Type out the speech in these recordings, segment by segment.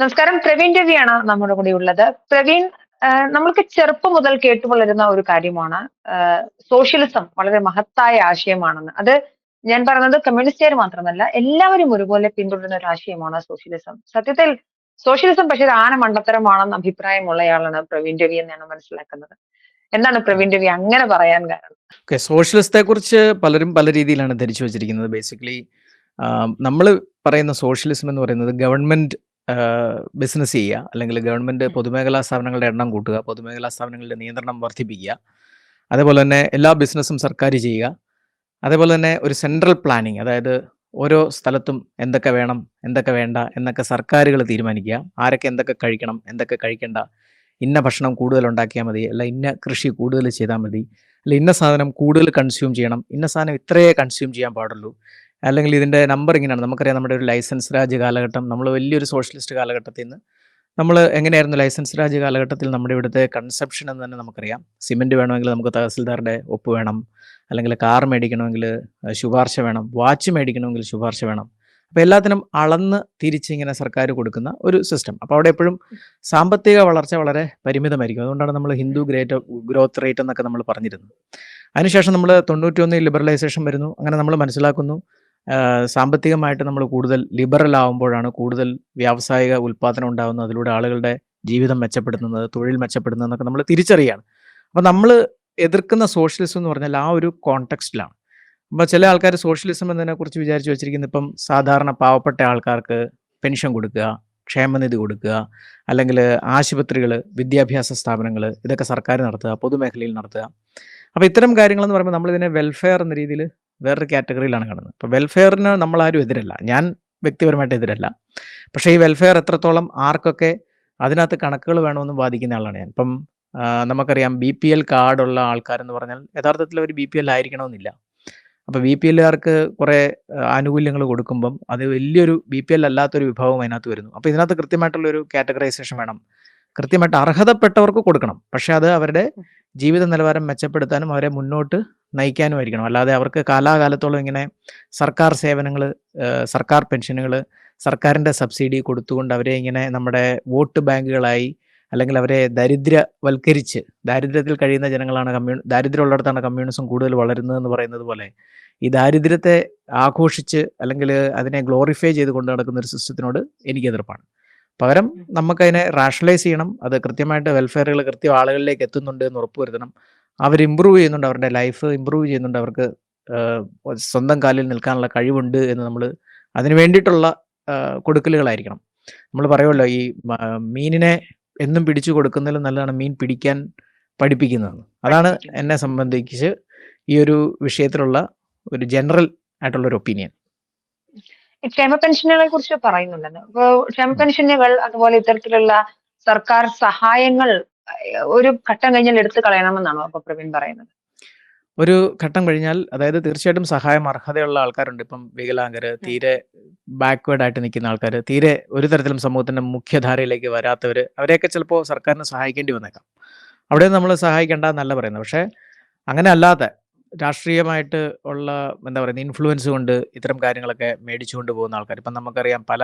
നമസ്കാരം. പ്രവീൺ രവിയാണ് നമ്മുടെ കൂടെ ഉള്ളത്. പ്രവീൺ നമ്മൾക്ക് ചെറുപ്പം മുതൽ കേട്ടുവളരുന്ന ഒരു കാര്യമാണ്. സോഷ്യലിസം വളരെ മഹത്തായ ആശയമാണെന്ന്. അത് ഞാൻ പറയുന്നത് കമ്മ്യൂണിസ്റ്റുകാർ മാത്രമല്ല എല്ലാവരും ഒരുപോലെ പിന്തുടരുന്ന ഒരു ആശയമാണ് സോഷ്യലിസം. സത്യത്തിൽ സോഷ്യലിസം പക്ഷേ ആന മണ്ടത്തരമാണെന്ന് അഭിപ്രായമുള്ളയാളാണ് പ്രവീൺ രവി എന്നാണ് മനസ്സിലാക്കുന്നത്. എന്താണ് പ്രവീൺ രവി അങ്ങനെ പറയാൻ കാരണം? ഓക്കെ സോഷ്യലിസത്തെ കുറിച്ച് പലരും പല രീതിയിലാണ് ധരിച്ചു വെച്ചിരിക്കുന്നത്. ബേസിക്കലി നമ്മൾ പറയുന്ന സോഷ്യലിസം എന്ന് പറയുന്നത് ഗവൺമെന്റ് ബിസിനസ് ചെയ്യുക. അല്ലെങ്കിൽ ഗവൺമെന്റ് പൊതുമേഖലാ സ്ഥാപനങ്ങളുടെ എണ്ണം കൂട്ടുക പൊതുമേഖലാ സ്ഥാപനങ്ങളുടെ നിയന്ത്രണം വർദ്ധിപ്പിക്കുക. അതേപോലെ തന്നെ എല്ലാ ബിസിനസ്സും സർക്കാർ ചെയ്യുക. അതേപോലെ തന്നെ ഒരു സെൻട്രൽ പ്ലാനിങ് അതായത് ഓരോ സ്ഥലത്തും എന്തൊക്കെ വേണം എന്തൊക്കെ വേണ്ട എന്നൊക്കെ സർക്കാരുകൾ തീരുമാനിക്കുക. ആരൊക്കെ എന്തൊക്കെ കഴിക്കണം എന്തൊക്കെ കഴിക്കേണ്ട ഇന്ന ഭക്ഷണം കൂടുതൽ ഉണ്ടാക്കിയാൽ മതി അല്ല ഇന്ന കൃഷി കൂടുതൽ ചെയ്താൽ മതി അല്ല ഇന്ന സാധനം കൂടുതൽ കൺസ്യൂം ചെയ്യണം ഇന്ന സാധനം ഇത്രയേ കൺസ്യൂം ചെയ്യാൻ പാടുള്ളൂ. അല്ലെങ്കിൽ ഇതിന്റെ നമ്പർ ഇങ്ങനെയാണ്. നമുക്കറിയാം നമ്മുടെ ഒരു ലൈസൻസ് രാജ് കാലഘട്ടം നമ്മൾ വലിയൊരു സോഷ്യലിസ്റ്റ് കാലഘട്ടത്തിൽ നിന്ന് നമ്മൾ എങ്ങനെയായിരുന്നു ലൈസൻസ് രാജ് കാലഘട്ടത്തിൽ നമ്മുടെ ഇവിടുത്തെ കൺസെപ്ഷൻ എന്ന് തന്നെ നമുക്കറിയാം. സിമെന്റ് വേണമെങ്കിൽ നമുക്ക് തഹസിൽദാരുടെ ഒപ്പ് വേണം. അല്ലെങ്കിൽ കാർ മേടിക്കണമെങ്കിൽ ശുപാർശ വേണം. വാച്ച് മേടിക്കണമെങ്കിൽ ശുപാർശ വേണം. അപ്പോൾ എല്ലാത്തിനും അളന്ന് തിരിച്ച് ഇങ്ങനെ സർക്കാർ കൊടുക്കുന്ന ഒരു സിസ്റ്റം അപ്പോൾ അവിടെ എപ്പോഴും സാമ്പത്തിക വളർച്ച വളരെ പരിമിതമായിരിക്കും. അതുകൊണ്ടാണ് നമ്മൾ ഹിന്ദു ഗ്രേറ്റ് ഗ്രോത്ത് റേറ്റ് എന്നൊക്കെ നമ്മൾ പറഞ്ഞിരുന്നത്. അതിനുശേഷം നമ്മൾ തൊണ്ണൂറ്റി ലിബറലൈസേഷൻ വരുന്നു. അങ്ങനെ നമ്മൾ മനസ്സിലാക്കുന്നു. സാമ്പത്തികമായിട്ട് നമ്മൾ കൂടുതൽ ലിബറൽ ആവുമ്പോഴാണ് കൂടുതൽ വ്യാവസായിക ഉൽപ്പാദനം ഉണ്ടാകുന്നത് അതിലൂടെ ആളുകളുടെ ജീവിതം മെച്ചപ്പെടുത്തുന്നത് തൊഴിൽ മെച്ചപ്പെടുന്നത് എന്നൊക്കെ നമ്മൾ തിരിച്ചറിയാണ്. അപ്പം നമ്മൾ എതിർക്കുന്ന സോഷ്യലിസം എന്ന് പറഞ്ഞാൽ ആ ഒരു കോണ്ടെക്സ്റ്റിലാണ് അപ്പോൾ ചില ആൾക്കാർ സോഷ്യലിസം എന്നതിനെ കുറിച്ച് വിചാരിച്ചു വെച്ചിരിക്കുന്നത് ഇപ്പം സാധാരണ പാവപ്പെട്ട ആൾക്കാർക്ക് പെൻഷൻ കൊടുക്കുക ക്ഷേമനിധി കൊടുക്കുക അല്ലെങ്കിൽ ആശുപത്രികൾ വിദ്യാഭ്യാസ സ്ഥാപനങ്ങൾ ഇതൊക്കെ സർക്കാർ നടത്തുക പൊതുമേഖലയിൽ നടത്തുക. അപ്പോൾ ഇത്തരം കാര്യങ്ങളെന്ന് പറയുമ്പോൾ നമ്മളിതിനെ വെൽഫെയർ എന്ന രീതിയിൽ വേറൊരു കാറ്റഗറിയിലാണ് കാണുന്നത്. അപ്പോൾ വെൽഫെയറിന് നമ്മളാരും എതിരല്ല. ഞാൻ വ്യക്തിപരമായിട്ട് എതിരല്ല. പക്ഷേ ഈ വെൽഫെയർ എത്രത്തോളം ആർക്കൊക്കെ അതിനകത്ത് കണക്കുകൾ വേണമെന്ന് വാദിക്കുന്ന ആളാണ് ഞാൻ. ഇപ്പം നമുക്കറിയാം ബി പി എൽ കാർഡുള്ള ആൾക്കാരെന്ന് പറഞ്ഞാൽ യഥാർത്ഥത്തിൽ അവർ ബി പി എൽ ആയിരിക്കണമെന്നില്ല. അപ്പോൾ ബി പി എല്ലുകാർക്ക് കുറേ ആനുകൂല്യങ്ങൾ കൊടുക്കുമ്പം അത് വലിയൊരു ബി പി എൽ അല്ലാത്തൊരു വിഭാഗം അതിനകത്ത് വരുന്നു. അപ്പോൾ ഇതിനകത്ത് കൃത്യമായിട്ടുള്ളൊരു കാറ്റഗറൈസേഷൻ വേണം. കൃത്യമായിട്ട് അർഹതപ്പെട്ടവർക്ക് കൊടുക്കണം. പക്ഷേ അത് അവരുടെ ജീവിത നിലവാരം മെച്ചപ്പെടുത്താനും അവരെ മുന്നോട്ട് നയിക്കാനുമായിരിക്കണം. അല്ലാതെ അവർക്ക് കാലാകാലത്തോളം ഇങ്ങനെ സർക്കാർ സേവനങ്ങൾ സർക്കാർ പെൻഷനുകൾ സർക്കാരിന്റെ സബ്സിഡി കൊടുത്തുകൊണ്ട് അവരെ ഇങ്ങനെ നമ്മുടെ വോട്ട് ബാങ്കുകളായി അല്ലെങ്കിൽ അവരെ ദരിദ്രവൽക്കരിച്ച് ദാരിദ്ര്യത്തിൽ കഴിയുന്ന ജനങ്ങളാണ് കമ്മ്യൂ ദാരിദ്ര്യമുള്ളിടത്താണ് കമ്മ്യൂണിസം കൂടുതൽ വളരുന്നത് എന്ന് പറയുന്നത് പോലെ ഈ ദാരിദ്ര്യത്തെ ആഘോഷിച്ച് അല്ലെങ്കിൽ അതിനെ ഗ്ലോറിഫൈ ചെയ്ത് കൊണ്ട് നടക്കുന്ന ഒരു സിസ്റ്റത്തിനോട് എനിക്ക് എതിർപ്പാണ്. പകരം നമുക്കതിനെ റാഷണലൈസ് ചെയ്യണം. അത് കൃത്യമായിട്ട് വെൽഫെയറുകൾ കൃത്യം ആളുകളിലേക്ക് എത്തുന്നുണ്ട് എന്ന് ഉറപ്പുവരുത്തണം. അവർ ഇമ്പ്രൂവ് ചെയ്യുന്നുണ്ട് അവരുടെ ലൈഫ് ഇമ്പ്രൂവ് ചെയ്യുന്നുണ്ട് അവർക്ക് സ്വന്തം കാലിൽ നിൽക്കാനുള്ള കഴിവുണ്ട് എന്ന് നമ്മൾ അതിന് വേണ്ടിയിട്ടുള്ള കൊടുക്കലുകളായിരിക്കണം. നമ്മൾ പറയുമല്ലോ ഈ മീനിനെ എന്നും പിടിച്ചു കൊടുക്കുന്നതിലും നല്ലതാണ് മീൻ പിടിക്കാൻ പഠിപ്പിക്കുന്നതെന്ന്. അതാണ് എന്നെ സംബന്ധിച്ച് ഈ ഒരു വിഷയത്തിലുള്ള ഒരു ജനറൽ ആയിട്ടുള്ള ഒരു ഒപ്പീനിയൻ ക്ഷേമ പെൻഷനുകളെ കുറിച്ച് പറയുന്നുണ്ടെന്ന്. ക്ഷേമ പെൻഷനുകൾ അതുപോലെ ഇത്തരത്തിലുള്ള സർക്കാർ സഹായങ്ങൾ ഒരു ഘട്ടം കഴിഞ്ഞാൽ എടുത്തു കളയണമെന്നാണോ അപ്പൊ പ്രവീൺ പറയുന്നത്? ഒരു ഘട്ടം കഴിഞ്ഞാൽ അതായത് തീർച്ചയായിട്ടും സഹായം അർഹതയുള്ള ആൾക്കാരുണ്ട്. ഇപ്പം വികലാംഗര് തീരെ ബാക്ക്വേർഡ് ആയിട്ട് നിൽക്കുന്ന ആൾക്കാർ തീരെ ഒരു തരത്തിലും സമൂഹത്തിന്റെ മുഖ്യധാരയിലേക്ക് വരാത്തവർ അവരെയൊക്കെ ചിലപ്പോൾ സർക്കാരിനെ സഹായിക്കേണ്ടി വന്നേക്കാം. അവിടെ നമ്മൾ സഹായിക്കേണ്ട എന്നല്ല പറയുന്നത്. പക്ഷേ അങ്ങനെ അല്ലാതെ രാഷ്ട്രീയമായിട്ട് ഉള്ള എന്താ പറയുന്നത് ഇൻഫ്ലുവൻസ് കൊണ്ട് ഇത്തരം കാര്യങ്ങളൊക്കെ മേടിച്ചുകൊണ്ട് പോകുന്ന ആൾക്കാർ ഇപ്പം നമുക്കറിയാം പല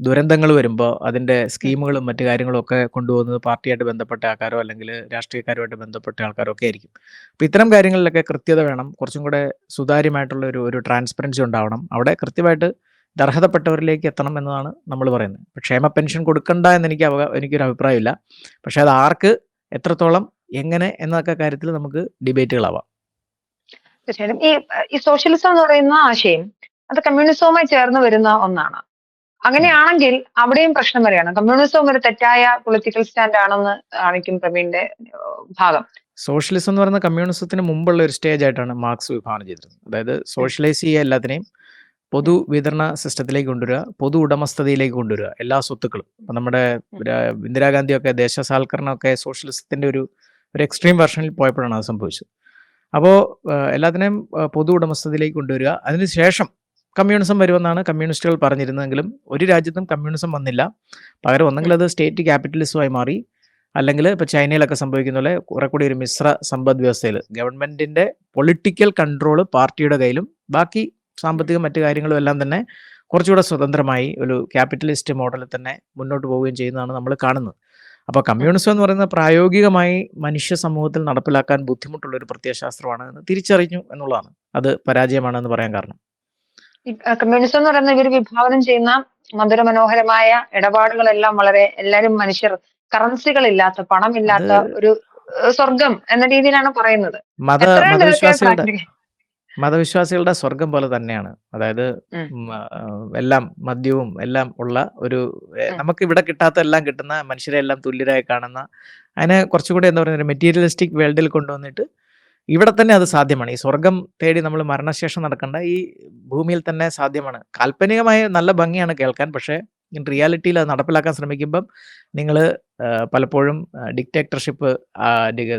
ദുരന്തങ്ങൾ വരുമ്പോൾ അതിന്റെ സ്കീമുകളും മറ്റു കാര്യങ്ങളും ഒക്കെ കൊണ്ടുപോകുന്നത് പാർട്ടിയായിട്ട് ബന്ധപ്പെട്ട ആൾക്കാരോ അല്ലെങ്കിൽ രാഷ്ട്രീയക്കാരുമായിട്ട് ബന്ധപ്പെട്ട ആൾക്കാരോ ഒക്കെ ആയിരിക്കും. അപ്പോൾ ഇത്തരം കാര്യങ്ങളിലൊക്കെ കൃത്യത വേണം. കുറച്ചും കൂടെ സുതാര്യമായിട്ടുള്ള ഒരു ഒരു ട്രാൻസ്പെറൻസി ഉണ്ടാവണം. അവിടെ കൃത്യമായിട്ട് ദർഹതപ്പെട്ടവരിലേക്ക് അർഹതപ്പെട്ടവരിലേക്ക് എത്തണം എന്നതാണ് നമ്മൾ പറയുന്നത്. ക്ഷേമ പെൻഷൻ കൊടുക്കണ്ട എന്ന് എനിക്ക് അവ എനിക്കൊരു അഭിപ്രായമില്ല. പക്ഷെ അത് ആർക്ക് എത്രത്തോളം എങ്ങനെ എന്നൊക്കെ കാര്യത്തിൽ നമുക്ക് ഡിബേറ്റുകളാവാം. തീർച്ചയായിട്ടും. ഈ ഈ സോഷ്യലിസം എന്ന് പറയുന്ന ആശയം അത് കമ്മ്യൂണിസവുമായി ചേർന്ന് വരുന്ന ഒന്നാണ്. അങ്ങനെയാണെങ്കിൽ അവിടെയും പ്രശ്നം വരെയാണ്. കമ്മ്യൂണിസവും ഒരു തെറ്റായ പൊളിറ്റിക്കൽ സ്റ്റാൻഡ് ആണെന്ന് കാണിക്കും പ്രവീണിന്റെ ഭാഗം. സോഷ്യലിസം എന്ന് പറയുന്ന കമ്മ്യൂണിസത്തിന് മുമ്പുള്ള ഒരു സ്റ്റേജ് ആയിട്ടാണ് മാർക്സ് വിഭാവനം ചെയ്തിരുന്നത്. അതായത് സോഷ്യലൈസ് ചെയ്യുക എല്ലാത്തിനെയും പൊതു വിതരണ സിസ്റ്റത്തിലേക്ക് കൊണ്ടുവരിക പൊതു ഉടമസ്ഥതയിലേക്ക് കൊണ്ടുവരിക എല്ലാ സ്വത്തുക്കളും. ഇപ്പം നമ്മുടെ ഇന്ദിരാഗാന്ധിയൊക്കെ ദേശസാൽക്കരണമൊക്കെ സോഷ്യലിസത്തിന്റെ ഒരു ഒരു എക്സ്ട്രീം വെർഷനിൽ പോയപ്പോഴാണ് അത് സംഭവിച്ചത്. അപ്പോൾ എല്ലാത്തിനെയും പൊതു ഉടമസ്ഥതയിലേക്ക് കൊണ്ടുവരിക. അതിനുശേഷം കമ്മ്യൂണിസം വരുമെന്നാണ് കമ്മ്യൂണിസ്റ്റുകൾ പറഞ്ഞിരുന്നതെങ്കിലും ഒരു രാജ്യത്തും കമ്മ്യൂണിസം വന്നില്ല. പകരം ഒന്നെങ്കിൽ അത് സ്റ്റേറ്റ് ക്യാപിറ്റലിസമായി മാറി. അല്ലെങ്കിൽ ഇപ്പോൾ ചൈനയിലൊക്കെ സംഭവിക്കുന്ന പോലെ കുറെ കൂടി ഒരു മിശ്ര സമ്പദ് വ്യവസ്ഥയിൽ ഗവൺമെന്റിന്റെ പൊളിറ്റിക്കൽ കൺട്രോൾ പാർട്ടിയുടെ കയ്യിലും ബാക്കി സാമ്പത്തിക മറ്റു കാര്യങ്ങളും എല്ലാം തന്നെ കുറച്ചുകൂടെ സ്വതന്ത്രമായി ഒരു ക്യാപിറ്റലിസ്റ്റ് മോഡലിൽ തന്നെ മുന്നോട്ട് പോവുകയും ചെയ്യുന്നതാണ് നമ്മൾ കാണുന്നത്. അപ്പോൾ കമ്മ്യൂണിസം എന്ന് പറയുന്നത് പ്രായോഗികമായി മനുഷ്യ സമൂഹത്തിൽ നടപ്പിലാക്കാൻ ബുദ്ധിമുട്ടുള്ള ഒരു പ്രത്യയശാസ്ത്രമാണ് തിരിച്ചറിഞ്ഞു എന്നുള്ളതാണ്. അത് പരാജയമാണെന്ന് പറയാൻ കാരണം. കമ്മ്യൂണിസം എന്ന് പറയുന്ന ഇവർ വിഭാവനം ചെയ്യുന്ന മധുര മനോഹരമായ ഇടപാടുകളെല്ലാം വളരെ എല്ലാരും മനുഷ്യർ കറൻസികളില്ലാത്ത പണമില്ലാത്ത ഇല്ലാത്ത ഒരു സ്വർഗം എന്ന രീതിയിലാണ് പറയുന്നത്. മത മതവിശ്വാസികളുടെ മതവിശ്വാസികളുടെ സ്വർഗം പോലെ തന്നെയാണ്. അതായത് എല്ലാം മദ്യവും എല്ലാം ഉള്ള ഒരു നമുക്ക് ഇവിടെ കിട്ടാത്ത എല്ലാം കിട്ടുന്ന മനുഷ്യരെ എല്ലാം തുല്യരായി കാണുന്ന അതിനെ കുറച്ചുകൂടി എന്താ പറയുക മെറ്റീരിയലിസ്റ്റിക് വേൾഡിൽ കൊണ്ടുവന്നിട്ട് ഇവിടെ തന്നെ അത് സാധ്യമാണ്. ഈ സ്വർഗം തേടി നമ്മൾ മരണശേഷം നടക്കേണ്ട ഈ ഭൂമിയിൽ തന്നെ സാധ്യമാണ്. കാൽപ്പനികമായ നല്ല ഭംഗിയാണ് കേൾക്കാൻ പക്ഷേ റിയാലിറ്റിയിൽ അത് നടപ്പിലാക്കാൻ ശ്രമിക്കുമ്പം നിങ്ങൾ പലപ്പോഴും ഡിക്റ്റേറ്റർഷിപ്പ്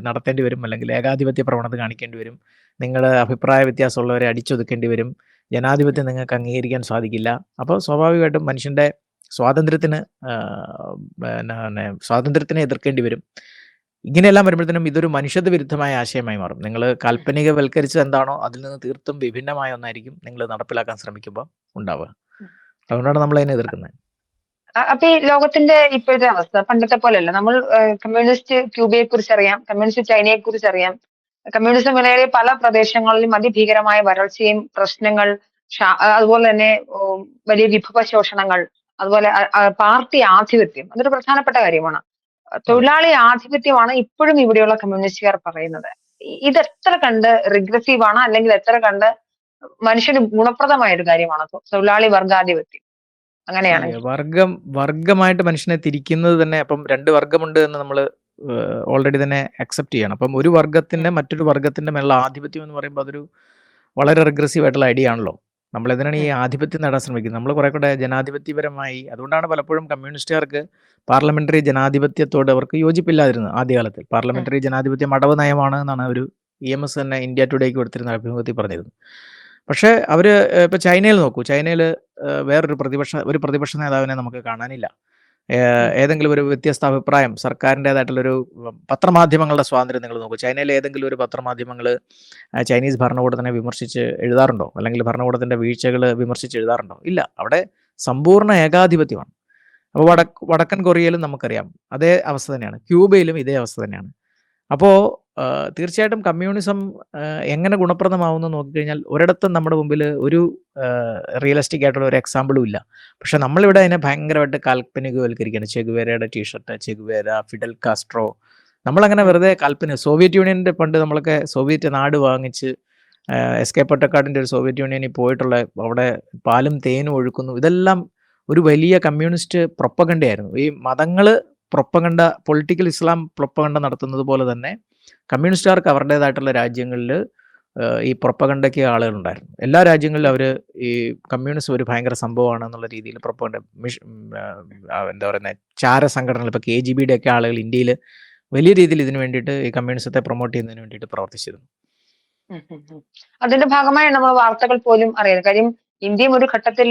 നടത്തേണ്ടി വരും അല്ലെങ്കിൽ ഏകാധിപത്യ പ്രവണത കാണിക്കേണ്ടി വരും. നിങ്ങളുടെ അഭിപ്രായ വ്യത്യാസമുള്ളവരെ അടിച്ചൊതുക്കേണ്ടി വരും. ജനാധിപത്യം നിങ്ങൾക്ക് അംഗീകരിക്കാൻ സാധിക്കില്ല. അപ്പോൾ സ്വാഭാവികമായിട്ടും മനുഷ്യന്റെ സ്വാതന്ത്ര്യത്തിന് സ്വാതന്ത്ര്യത്തിനെ എതിർക്കേണ്ടി വരും. ഇങ്ങനെയെല്ലാം വരുമ്പോഴത്തേനും ഇതൊരു മനുഷ്യത്വ വിരുദ്ധമായ ആശയമായി മാറും. നിങ്ങൾ കാൽപ്പനികവൽക്കരിച്ചത് എന്താണോ അതിൽ നിന്ന് തീർത്തും വിഭിന്നമായ ഒന്നായിരിക്കും നിങ്ങൾ നടപ്പിലാക്കാൻ ശ്രമിക്കുമ്പോൾ ഉണ്ടാവുക. അതുകൊണ്ടാണ് നമ്മൾ അതിനെ എതിർക്കുന്നത്. അപ്പൊ ഈ ലോകത്തിന്റെ ഇപ്പോഴത്തെ അവസ്ഥ പണ്ടത്തെ പോലെയല്ല. നമ്മൾ കമ്മ്യൂണിസ്റ്റ് ക്യൂബയെ കുറിച്ച് അറിയാം കമ്മ്യൂണിസ്റ്റ് ചൈനയെ കുറിച്ച് അറിയാം. കമ്മ്യൂണിസം മേഖലയിലെ പല പ്രദേശങ്ങളിലും അതിഭീകരമായ വരൾച്ചയും പ്രശ്നങ്ങൾ അതുപോലെ തന്നെ വലിയ വിഭവ ശോഷണങ്ങൾ അതുപോലെ പാർട്ടി ആധിപത്യം അതൊരു പ്രധാനപ്പെട്ട കാര്യമാണ്. തൊഴിലാളി ആധിപത്യമാണ് ഇപ്പോഴും ഇവിടെയുള്ള കമ്മ്യൂണിസ്റ്റുകാർ പറയുന്നത്. ഇത് എത്ര കണ്ട് റിഗ്രസീവ് ആണ് അല്ലെങ്കിൽ എത്ര കണ്ട് മനുഷ്യന് ഗുണപ്രദമായ ഒരു കാര്യമാണ് തൊഴിലാളി വർഗാധിപത്യം. അങ്ങനെയാണ്. വർഗം വർഗമായിട്ട് മനുഷ്യനെ തിരിക്കുന്നത് തന്നെ അപ്പം രണ്ട് വർഗമുണ്ട് എന്ന് നമ്മൾ ഓൾറെഡി തന്നെ അക്സെപ്റ്റ് ചെയ്യണം. അപ്പം ഒരു വർഗത്തിന്റെ മറ്റൊരു വർഗത്തിന്റെ മേലുള്ള ആധിപത്യം എന്ന് പറയുമ്പോൾ അതൊരു വളരെ റിഗ്രസീവ് ആയിട്ടുള്ള ഐഡിയ ആണല്ലോ. നമ്മൾ എന്തിനാണ് ഈ ആധിപത്യം നേടാൻ ശ്രമിക്കുന്നത്? നമ്മൾ കുറെ കൂടെ ജനാധിപത്യപരമായി അതുകൊണ്ടാണ് പലപ്പോഴും കമ്മ്യൂണിസ്റ്റുകാർക്ക് പാർലമെന്ററി ജനാധിപത്യത്തോട് അവർക്ക് യോജിപ്പില്ലാതിരുന്നത് ആദ്യകാലത്തിൽ. പാർലമെന്ററി ജനാധിപത്യം അടവ് നയമാണ് എന്നാണ് ഒരു ഇ എം എസ് തന്നെ ഇന്ത്യ ടുഡേക്ക് കൊടുത്തിരുന്ന അഭിമുഖത്തിൽ പറഞ്ഞിരുന്നു പക്ഷേ അവർ ഇപ്പോൾ ചൈനയിൽ നോക്കൂ. ചൈനയിൽ വേറൊരു പ്രതിപക്ഷ ഒരു പ്രതിപക്ഷ നേതാവിനെ നമുക്ക് കാണാനില്ല. ഏതെങ്കിലും ഒരു വ്യത്യസ്ത അഭിപ്രായം സർക്കാരിന്റെതായിട്ടുള്ളൊരു പത്രമാധ്യമങ്ങളുടെ സ്വാതന്ത്ര്യം നിങ്ങൾ നോക്കൂ. ചൈനയിലെ ഏതെങ്കിലും ഒരു പത്രമാധ്യമങ്ങൾ ചൈനീസ് ഭരണകൂടത്തിനെ വിമർശിച്ച് എഴുതാറുണ്ടോ? അല്ലെങ്കിൽ ഭരണകൂടത്തിന്റെ വീഴ്ചകൾ വിമർശിച്ച് എഴുതാറുണ്ടോ? ഇല്ല. അവിടെ സമ്പൂർണ ഏകാധിപത്യമാണ്. അപ്പോൾ വടക്ക് വടക്കൻ കൊറിയയിലും നമുക്കറിയാം. അതേ അവസ്ഥ തന്നെയാണ്. ക്യൂബയിലും ഇതേ അവസ്ഥ തന്നെയാണ്. അപ്പോൾ തീർച്ചയായിട്ടും കമ്മ്യൂണിസം എങ്ങനെ ഗുണപ്രദമാവുമെന്ന് നോക്കിക്കഴിഞ്ഞാൽ ഒരിടത്തും നമ്മുടെ മുമ്പിൽ ഒരു റിയലിസ്റ്റിക് ആയിട്ടുള്ള ഒരു എക്സാമ്പിളും ഇല്ല. പക്ഷെ നമ്മളിവിടെ അതിനെ ഭയങ്കരമായിട്ട് കാൽപ്പനികവൽക്കരിക്കുകയാണ്. ചെഗുവേരയുടെ T shirt Che Guevara Fidel Castro. നമ്മളങ്ങനെ വെറുതെ കാൽപ്പന സോവിയറ്റ് യൂണിയന്റെ പണ്ട് നമ്മളൊക്കെ സോവിയറ്റ് നാട് വാങ്ങിച്ച് എസ് കെ പൊട്ടക്കാടിന്റെ ഒരു സോവിയറ്റ് യൂണിയനിൽ പോയിട്ടുള്ള അവിടെ പാലും തേനും ഒഴുക്കുന്നു. ഇതെല്ലാം ഒരു വലിയ കമ്മ്യൂണിസ്റ്റ് പ്രൊപ്പഗണ്ടയായിരുന്നു. ഈ മതങ്ങൾ പ്രൊപ്പഗണ്ട പൊളിറ്റിക്കൽ ഇസ്ലാം പ്രൊപ്പഗണ്ട നടത്തുന്നത് പോലെ തന്നെ കമ്മ്യൂണിസ്റ്റുകാർക്ക് അവരുടേതായിട്ടുള്ള രാജ്യങ്ങളിൽ ഈ പ്രൊപ്പഗണ്ടയ്ക്ക് ആളുകളുണ്ടായിരുന്നു. എല്ലാ രാജ്യങ്ങളിലും അവർ ഈ കമ്മ്യൂണിസ്റ്റ് ഒരു ഭയങ്കര സംഭവമാണ് എന്നുള്ള രീതിയിൽ പ്രൊപ്പഗണ്ട മിഷ് എന്താ പറയുന്നത് ചാര സംഘടനകൾ ഇപ്പോൾ കെ ജി ബിയുടെ ഒക്കെ ആളുകൾ ഇന്ത്യയിൽ വലിയ രീതിയിൽ ഇതിനു വേണ്ടിയിട്ട് ഈ കമ്മ്യൂണിസത്തെ പ്രൊമോട്ട് ചെയ്യുന്നതിന് വേണ്ടിയിട്ട് പ്രവർത്തിച്ചിരുന്നു. അതിന്റെ ഭാഗമായി നമ്മൾ വാർത്തകൾ പോലും അറിയാം കാര്യം ഇന്ത്യയും ഒരു ഘട്ടത്തിൽ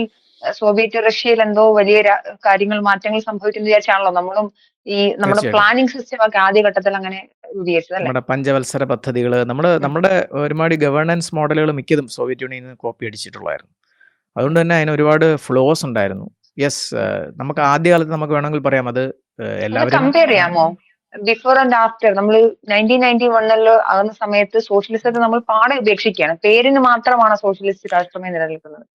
സോവിയറ്റ് റഷ്യയിൽ എന്തോ വലിയ കാര്യങ്ങൾ മാറ്റങ്ങൾ സംഭവിക്കുന്നു വിചാരിച്ചാണല്ലോ നമ്മളും ഈ നമ്മുടെ പ്ലാനിംഗ് പ്ലാനിങ് സിസ്റ്റം ഒക്കെ ആദ്യഘട്ടത്തിൽ അങ്ങനെ നമ്മുടെ പഞ്ചവത്സര പദ്ധതികൾ നമ്മുടെ നമ്മുടെ ഒരുപാട് ഗവേണൻസ് മോഡലുകൾ മിക്കതും സോവിയറ്റ് യൂണിയനിൽ നിന്ന് കോപ്പി അടിച്ചിട്ടുള്ളായിരുന്നു അതുകൊണ്ട് തന്നെ അതിന് ഒരുപാട് ഫ്ലോസ് ഉണ്ടായിരുന്നു. യെസ് നമുക്ക് ആദ്യകാലത്ത് നമുക്ക് വേണമെങ്കിൽ പറയാം അത് എല്ലാവരും കമ്പയർ ചെയ്യാമോ? ബിഫോർ ആൻഡ് ആഫ്റ്റർ നമ്മൾ നയന്റീൻ നയന്റി വണ്ണിൽ ആകുന്ന സമയത്ത് സോഷ്യലിസത്തെ നമ്മൾ പാടെ ഉപേക്ഷിക്കുകയാണ്. പേരിന് മാത്രമാണ് സോഷ്യലിസ്റ്റ് രാഷ്ട്രമായി നിലനിൽക്കുന്നത്.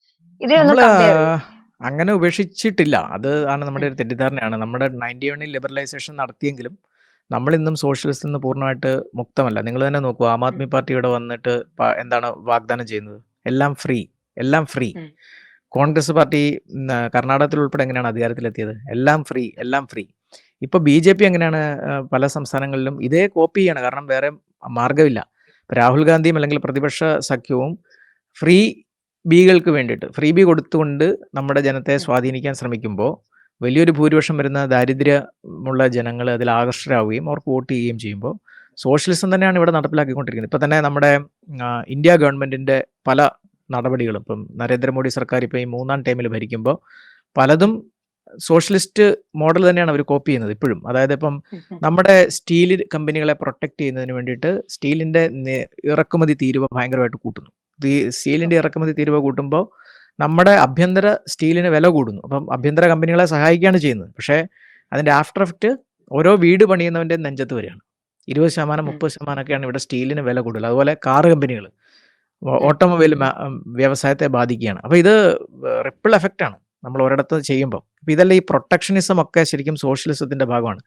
അങ്ങനെ ഉപേക്ഷിച്ചിട്ടില്ല. അത് ആണ് നമ്മുടെ ഒരു തെറ്റിദ്ധാരണയാണ്. നമ്മുടെ നയന്റി വണ്ണിൽ ലിബറലൈസേഷൻ നടത്തിയെങ്കിലും നമ്മൾ ഇന്നും സോഷ്യലിസ്റ്റിൽ നിന്ന് പൂർണമായിട്ട് മുക്തമല്ല. നിങ്ങൾ തന്നെ നോക്കൂ ആം ആദ്മി പാർട്ടി ഇവിടെ വന്നിട്ട് എന്താണ് വാഗ്ദാനം ചെയ്യുന്നത്? എല്ലാം ഫ്രീ എല്ലാം ഫ്രീ. കോൺഗ്രസ് പാർട്ടി കർണാടകത്തിൽ ഉൾപ്പെടെ എങ്ങനെയാണ് അധികാരത്തിലെത്തിയത്? എല്ലാം ഫ്രീ എല്ലാം ഫ്രീ. ഇപ്പൊ ബി ജെ പി എങ്ങനെയാണ് പല സംസ്ഥാനങ്ങളിലും ഇതേ കോപ്പി ചെയ്യാണ്. കാരണം വേറെ മാർഗമില്ല രാഹുൽ ഗാന്ധിയും അല്ലെങ്കിൽ പ്രതിപക്ഷ സഖ്യവും ഫ്രീ ബികൾക്ക് വേണ്ടിയിട്ട്. ഫ്രീ ബി കൊടുത്തുകൊണ്ട് നമ്മുടെ ജനത്തെ. സ്വാധീനിക്കാൻ ശ്രമിക്കുമ്പോൾ വലിയൊരു ഭൂരിപക്ഷം വരുന്ന ദാരിദ്ര്യമുള്ള ജനങ്ങൾ അതിൽ ആകർഷകരാവുകയും അവർക്ക് വോട്ട് ചെയ്യുകയും ചെയ്യുമ്പോൾ സോഷ്യലിസം തന്നെയാണ് ഇവിടെ നടപ്പിലാക്കിക്കൊണ്ടിരിക്കുന്നത്. ഇപ്പം തന്നെ നമ്മുടെ ഇന്ത്യ ഗവൺമെന്റിന്റെ പല നടപടികളും ഇപ്പം നരേന്ദ്രമോദി സർക്കാർ ഇപ്പം ഈ മൂന്നാം ടൈമിൽ ഭരിക്കുമ്പോൾ പലതും സോഷ്യലിസ്റ്റ് മോഡൽ തന്നെയാണ് അവർ കോപ്പി ചെയ്യുന്നത് ഇപ്പോഴും. അതായത് ഇപ്പം നമ്മുടെ സ്റ്റീൽ കമ്പനികളെ പ്രൊട്ടക്ട് ചെയ്യുന്നതിന് വേണ്ടിയിട്ട് സ്റ്റീലിന്റെ ഇറക്കുമതി തീരുവ ഭയങ്കരമായിട്ട് കൂട്ടുന്നു. സ്റ്റീലിന്റെ ഇറക്കുമതി തീരുവ കൂട്ടുമ്പോൾ നമ്മുടെ അഭ്യന്തര സ്റ്റീലിന് വില കൂടുന്നു. അപ്പം അഭ്യന്തര കമ്പനികളെ സഹായിക്കുകയാണ് ചെയ്യുന്നത്. പക്ഷേ അതിന്റെ ആഫ്റ്റർ എഫക്റ്റ് ഓരോ വീട് പണിയുന്നവന്റെ നെഞ്ചത്ത് വരികയാണ്. ഇരുപത് ശതമാനം. മുപ്പത് ശതമാനമൊക്കെയാണ് ഇവിടെ സ്റ്റീലിന് വില കൂടുതൽ. അതുപോലെ കാർ കമ്പനികൾ ഓട്ടോമൊബൈൽ വ്യവസായത്തെ ബാധിക്കുകയാണ്. അപ്പോൾ ഇത് റിപ്പിൾ എഫക്റ്റ് ആണ് നമ്മൾ ഒരിടത്ത് ചെയ്യുമ്പോൾ അപ്പോൾ ഇതെല്ലാം ഈ പ്രൊട്ടക്ഷനിസം ഒക്കെ ശരിക്കും സോഷ്യലിസത്തിന്റെ ഭാഗമാണ്.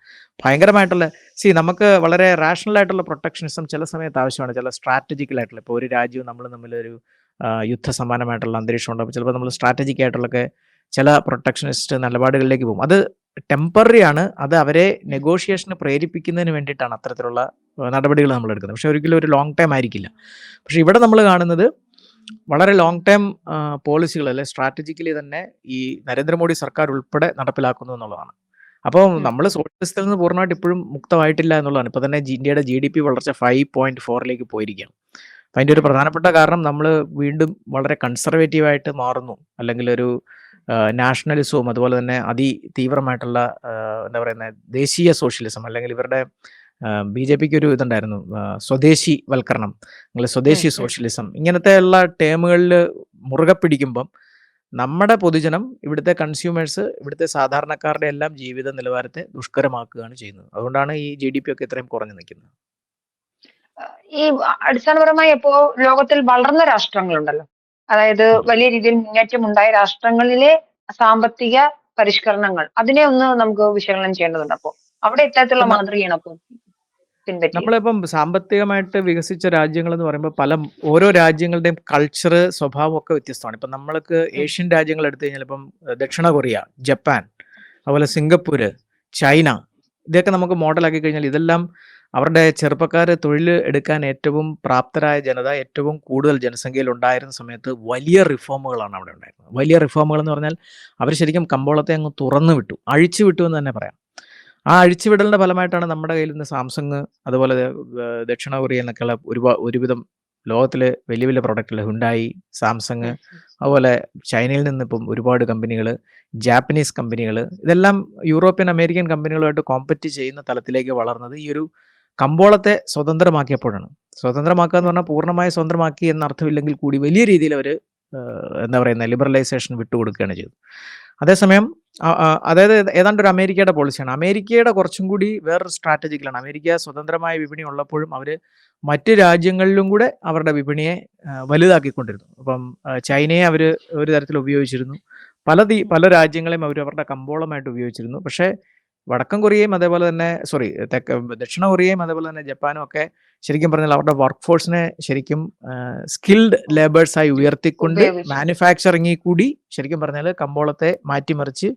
ഭയങ്കരമായിട്ടുള്ള സി നമുക്ക് വളരെ റാഷണൽ ആയിട്ടുള്ള പ്രൊട്ടക്ഷനിസം ചില സമയത്ത് ആവശ്യമാണ്. ചില സ്ട്രാറ്റജിക്കലായിട്ടുള്ള ഇപ്പോൾ ഒരു രാജ്യവും നമ്മൾ തമ്മിലൊരു യുദ്ധ സമാനമായിട്ടുള്ള അന്തരീക്ഷം ഉണ്ടാകും ചിലപ്പോൾ നമ്മൾ സ്ട്രാറ്റജിക് ആയിട്ടുള്ളൊക്കെ ചില പ്രൊട്ടക്ഷനിസ്റ്റ് നിലപാടുകളിലേക്ക് പോകും. അത് ടെമ്പററി ആണ്. അത് അവരെ നെഗോഷിയേഷന് പ്രേരിപ്പിക്കുന്നതിന് വേണ്ടിയിട്ടാണ് അത്തരത്തിലുള്ള നടപടികൾ നമ്മൾ എടുക്കുന്നത്. പക്ഷേ ഒരിക്കലും ഒരു ലോങ് ടൈം ആയിരിക്കില്ല. പക്ഷേ ഇവിടെ നമ്മൾ കാണുന്നത് വളരെ ലോങ് ടേം പോളിസികൾ അല്ലെ സ്ട്രാറ്റജിക്കലി തന്നെ ഈ നരേന്ദ്രമോദി സർക്കാർ ഉൾപ്പെടെ നടപ്പിലാക്കുന്നു എന്നുള്ളതാണ്. അപ്പോൾ. നമ്മൾ സോഷ്യലിസ്റ്റിൽ നിന്ന് പൂർണമായിട്ട് ഇപ്പോഴും മുക്തമായിട്ടില്ല എന്നുള്ളതാണ്. ഇപ്പോൾ തന്നെ ഇന്ത്യയുടെ ജി ഡി പി വളർച്ച ഫൈവ് പോയിന്റ് ഫോറിലേക്ക് പോയിരിക്കുകയാണ്. അപ്പം അതിന്റെ ഒരു പ്രധാനപ്പെട്ട കാരണം നമ്മൾ വീണ്ടും വളരെ കൺസർവേറ്റീവായിട്ട് മാറുന്നു. അല്ലെങ്കിൽ ഒരു നാഷണലിസവും അതുപോലെ തന്നെ അതി തീവ്രമായിട്ടുള്ള എന്താ പറയുന്നത് ദേശീയ സോഷ്യലിസം അല്ലെങ്കിൽ ഇവരുടെ ബി ജെ പിക്ക് ഒരു ഇതുണ്ടായിരുന്നു സ്വദേശി വൽക്കരണം അല്ലെങ്കിൽ സ്വദേശി. സോഷ്യലിസം. ഇങ്ങനത്തെ ഉള്ള ടേമുകളിൽ മുറുകെ പിടിക്കുമ്പം നമ്മുടെ പൊതുജനം ഇവിടുത്തെ കൺസ്യൂമേഴ്സ് ഇവിടുത്തെ സാധാരണക്കാരുടെ എല്ലാം ജീവിത നിലവാരത്തെ ദുഷ്കരമാക്കുകയാണ് ചെയ്യുന്നത്. അതുകൊണ്ടാണ് ഈ ജി ഡി പി ഒക്കെ ഇത്രയും കുറഞ്ഞു നിൽക്കുന്നത്. ഈ അടിസ്ഥാനപരമായി ഇപ്പോ ലോകത്തിൽ വളർന്ന രാഷ്ട്രങ്ങളുണ്ടല്ലോ. അതായത് വലിയ രീതിയിൽ മുന്നേറ്റം ഉണ്ടായ രാഷ്ട്രങ്ങളിലെ സാമ്പത്തിക പരിഷ്കരണങ്ങൾ അതിനെ ഒന്ന് നമുക്ക് വിശകലനം ചെയ്യേണ്ടതുണ്ട് അപ്പോ. അവിടെ ഇത്തരത്തിലുള്ള മാതൃകയാണ് അപ്പൊ പിൻപറ്റിയത് നമ്മളിപ്പം സാമ്പത്തികമായിട്ട് വികസിച്ച രാജ്യങ്ങൾ എന്ന് പറയുമ്പോൾ പല ഓരോ രാജ്യങ്ങളുടെയും കൾച്ചർ സ്വഭാവം ഒക്കെ വ്യത്യസ്തമാണ്. ഇപ്പം നമ്മൾക്ക് ഏഷ്യൻ രാജ്യങ്ങൾ എടുത്തു കഴിഞ്ഞാൽ ഇപ്പം ദക്ഷിണ കൊറിയ ജപ്പാൻ അതുപോലെ സിംഗപ്പൂര് ചൈന ഇതൊക്കെ നമുക്ക് മോഡലാക്കി കഴിഞ്ഞാൽ ഇതെല്ലാം അവരുടെ ചെറുപ്പക്കാർ തൊഴിൽ എടുക്കാൻ ഏറ്റവും പ്രാപ്തരായ ജനത ഏറ്റവും കൂടുതൽ ജനസംഖ്യയിൽ ഉണ്ടായിരുന്ന സമയത്ത് വലിയ റിഫോമുകളാണ് അവിടെ ഉണ്ടായിരുന്നത്. വലിയ റിഫോമുകൾ എന്ന് പറഞ്ഞാൽ അവർ ശരിക്കും കമ്പോളത്തെ അങ്ങ് തുറന്നു വിട്ടു അഴിച്ചു വിട്ടു എന്ന് തന്നെ പറയാം. ആ അഴിച്ചുവിടലിന്റെ ഫലമായിട്ടാണ് നമ്മുടെ കയ്യിൽ നിന്ന് സാംസങ് അതുപോലെ ദക്ഷിണ കൊറിയ എന്നൊക്കെയുള്ള ഒരുപാട് ഒരുവിധം ലോകത്തിലെ വലിയ വലിയ പ്രൊഡക്റ്റുകൾ ഹുണ്ടായി സാംസങ് അതുപോലെ ചൈനയിൽ നിന്ന് ഇപ്പം ഒരുപാട് കമ്പനികൾ ജാപ്പനീസ് കമ്പനികൾ ഇതെല്ലാം യൂറോപ്യൻ അമേരിക്കൻ കമ്പനികളുമായിട്ട് കോമ്പറ്റ് ചെയ്യുന്ന തലത്തിലേക്ക് വളർന്നത് ഈ ഒരു കമ്പോളത്തെ സ്വതന്ത്രമാക്കിയപ്പോഴാണ്. സ്വതന്ത്രമാക്കുക എന്ന് പറഞ്ഞാൽ പൂർണമായി സ്വതന്ത്രമാക്കി എന്ന അർത്ഥമില്ലെങ്കിൽ കൂടി വലിയ രീതിയിൽ അവർ എന്താ പറയുന്ന ലിബറലൈസേഷൻ വിട്ടുകൊടുക്കുകയാണ് ചെയ്തത്. അതേസമയം അതായത് ഏതാണ്ട് ഒരു അമേരിക്കയുടെ പോളിസിയാണ് അമേരിക്കയുടെ കുറച്ചും കൂടി വേറൊരു സ്ട്രാറ്റജിക്കലാണ് അമേരിക്ക സ്വതന്ത്രമായ വിപണി ഉള്ളപ്പോഴും അവർ മറ്റ് രാജ്യങ്ങളിലും കൂടെ അവരുടെ വിപണിയെ വലുതാക്കിക്കൊണ്ടിരുന്നു. അപ്പം ചൈനയെ അവർ ഒരു തരത്തിൽ ഉപയോഗിച്ചിരുന്നു. പല പല രാജ്യങ്ങളെയും അവർ അവരുടെ കമ്പോളമായിട്ട് ഉപയോഗിച്ചിരുന്നു. പക്ഷേ വടക്കൻ കൊറിയയും അതേപോലെ തന്നെ സോറി തെക്ക് ദക്ഷിണ കൊറിയയും അതേപോലെ തന്നെ ജപ്പാനും ഒക്കെ ശരിക്കും പറഞ്ഞാൽ അവരുടെ വർക്ക് ഫോഴ്സിനെ ശരിക്കും സ്കിൽഡ് ലേബേഴ്സായി ഉയർത്തിക്കൊണ്ട്. മാനുഫാക്ചറിങ്ങിൽ കൂടി ശരിക്കും പറഞ്ഞാൽ കമ്പോളത്തെ മാറ്റിമറിച്ച്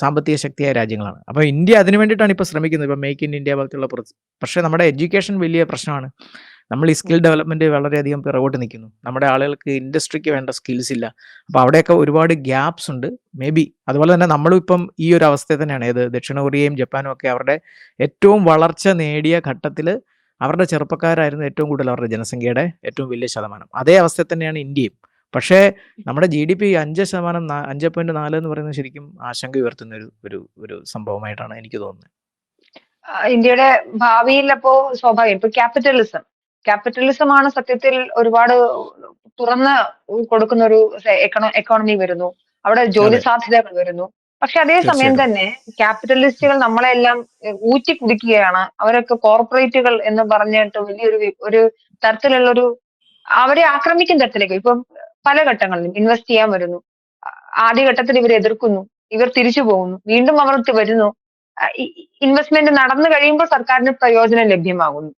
സാമ്പത്തിക ശക്തിയായ രാജ്യങ്ങളാണ്. അപ്പോൾ ഇന്ത്യ അതിനു വേണ്ടിയിട്ടാണ് ഇപ്പോൾ ശ്രമിക്കുന്നത്. ഇപ്പോൾ മേക്ക് ഇൻ ഇന്ത്യ പോലത്തുള്ള പക്ഷേ നമ്മുടെ എഡ്യൂക്കേഷൻ വലിയ പ്രശ്നമാണ്. നമ്മൾ ഈ സ്കിൽ ഡെവലപ്മെന്റ് വളരെയധികം പിറകോട്ട് നിൽക്കുന്നു. നമ്മുടെ ആളുകൾക്ക് ഇൻഡസ്ട്രിക്ക് വേണ്ട സ്കിൽസ് ഇല്ല. അപ്പോൾ അവിടെയൊക്കെ ഒരുപാട് ഗ്യാപ്സ് ഉണ്ട്. മേ ബി അതുപോലെ തന്നെ നമ്മളും ഇപ്പം ഈ ഒരു അവസ്ഥയിൽ തന്നെയാണ്. ഏത് ദക്ഷിണ കൊറിയയും ജപ്പാനും ഒക്കെ അവരുടെ ഏറ്റവും വളർച്ച നേടിയ ഘട്ടത്തിൽ അവരുടെ ചെറുപ്പക്കാരായിരുന്നു ഏറ്റവും കൂടുതൽ അവരുടെ ജനസംഖ്യയുടെ ഏറ്റവും വലിയ ശതമാനം. അതേ അവസ്ഥയിൽ തന്നെയാണ് ഇന്ത്യയും. പക്ഷേ നമ്മുടെ ജി ഡി പി അഞ്ച് ശതമാനം അഞ്ച് പോയിന്റ് നാല് എന്ന് പറയുന്നത് ശരിക്കും ആശങ്ക ഉയർത്തുന്ന ഒരു ഒരു ഒരു സംഭവമായിട്ടാണ് എനിക്ക് തോന്നുന്നത്. ഇന്ത്യയുടെ ഭാവിയിൽ അപ്പോ സ്വാഭാവികം. ഇപ്പൊ ക്യാപിറ്റലിസം ക്യാപിറ്റലിസം ആണ് സത്യത്തിൽ ഒരുപാട് തുറന്ന് കൊടുക്കുന്ന ഒരു എക്കോണമി വരുന്നു. അവിടെ ജോലി സാധ്യതകൾ വരുന്നു. പക്ഷെ അതേ സമയം തന്നെ ക്യാപിറ്റലിസ്റ്റുകൾ നമ്മളെല്ലാം എല്ലാം ഊറ്റി കുടിക്കുകയാണ് അവരൊക്കെ കോർപ്പറേറ്റുകൾ എന്ന് പറഞ്ഞിട്ട് വലിയൊരു ഒരു തരത്തിലുള്ള ഒരു അവരെ ആക്രമിക്കുന്ന തരത്തിലേക്ക് ഇപ്പം പല ഘട്ടങ്ങളിലും ഇൻവെസ്റ്റ് ചെയ്യാൻ വരുന്നു. ആദ്യ ആദ്യഘട്ടത്തിൽ ഇവർ എതിർക്കുന്നു. ഇവർ തിരിച്ചു പോകുന്നു. വീണ്ടും അവർ വരുന്നു. ഇൻവെസ്റ്റ്മെന്റ് നടന്നു കഴിയുമ്പോൾ സർക്കാരിന് പ്രയോജനം ലഭ്യമാകുന്നു.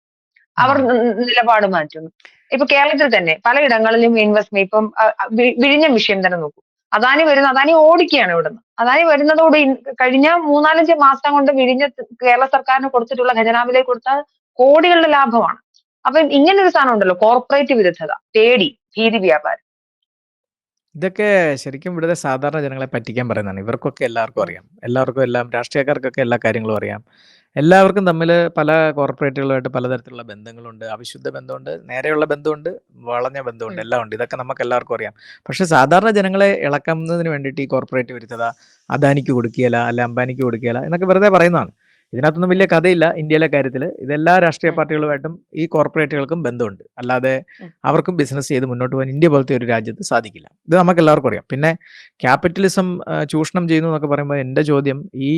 അവർ നിലപാട് മാറ്റുന്നു. ഇപ്പൊ കേരളത്തിൽ തന്നെ പലയിടങ്ങളിലും ഇൻവെസ്റ്റ്മെന്റ് ഇപ്പം വിഴിഞ്ഞ വിഷയം തന്നെ നോക്കൂ. അദാനി വരുന്ന അദാനി ഓടിക്കുകയാണ് ഇവിടുന്ന്. അദാനി വരുന്നതോട് ഇൻ- കഴിഞ്ഞ മൂന്നാലഞ്ച് മാസം കൊണ്ട് വിഴിഞ്ഞ കേരള സർക്കാരിന് കൊടുത്തിട്ടുള്ള ഖജനാവിലേക്ക് കൊടുത്ത കോടികളുടെ ലാഭമാണ്. അപ്പൊ ഇങ്ങനെ ഒരു സാധനം ഉണ്ടല്ലോ കോർപ്പറേറ്റ് വിരുദ്ധത പേടി ഭീതി വ്യാപാരം. ഇതൊക്കെ ശരിക്കും ഇവിടുത്തെ സാധാരണ ജനങ്ങളെ പറ്റിക്കാൻ പറയുന്നതാണ്. ഇവർക്കൊക്കെ എല്ലാവർക്കും അറിയാം. എല്ലാവർക്കും എല്ലാം രാഷ്ട്രീയക്കാർക്കൊക്കെ എല്ലാ കാര്യങ്ങളും അറിയാം. എല്ലാവർക്കും തമ്മിൽ പല കോർപ്പറേറ്റുകളുമായിട്ട് പലതരത്തിലുള്ള ബന്ധങ്ങളുണ്ട്. അവിശുദ്ധ ബന്ധമുണ്ട് നേരെയുള്ള ബന്ധമുണ്ട് വളഞ്ഞ ബന്ധമുണ്ട്. എല്ലാം ഉണ്ട്. ഇതൊക്കെ നമുക്ക് എല്ലാവർക്കും അറിയാം. പക്ഷെ സാധാരണ ജനങ്ങളെ ഇളക്കുന്നതിന് വേണ്ടിയിട്ട് ഈ കോർപ്പറേറ്റ് വരുത്തത അദാനിക്ക് കൊടുക്കുകയില്ല അല്ല അംബാനിക്ക് കൊടുക്കുകയില്ല എന്നൊക്കെ വെറുതെ പറയുന്നതാണ്. ഇതിനകത്തൊന്നും വലിയ കഥയില്ല ഇന്ത്യയിലെ കാര്യത്തിൽ ഇതെല്ലാ രാഷ്ട്രീയ. പാർട്ടികളുമായിട്ടും ഈ കോർപ്പറേറ്റുകൾക്കും ബന്ധമുണ്ട്. അല്ലാതെ അവർക്കും ബിസിനസ് ചെയ്ത് മുന്നോട്ട് പോകാൻ ഇന്ത്യ പോലത്തെ ഒരു രാജ്യത്ത് സാധിക്കില്ല. ഇത് നമുക്ക് എല്ലാവർക്കും അറിയാം. പിന്നെ ക്യാപിറ്റലിസം ചൂഷണം ചെയ്യുന്നു എന്നൊക്കെ പറയുമ്പോൾ എന്റെ ചോദ്യം ഈ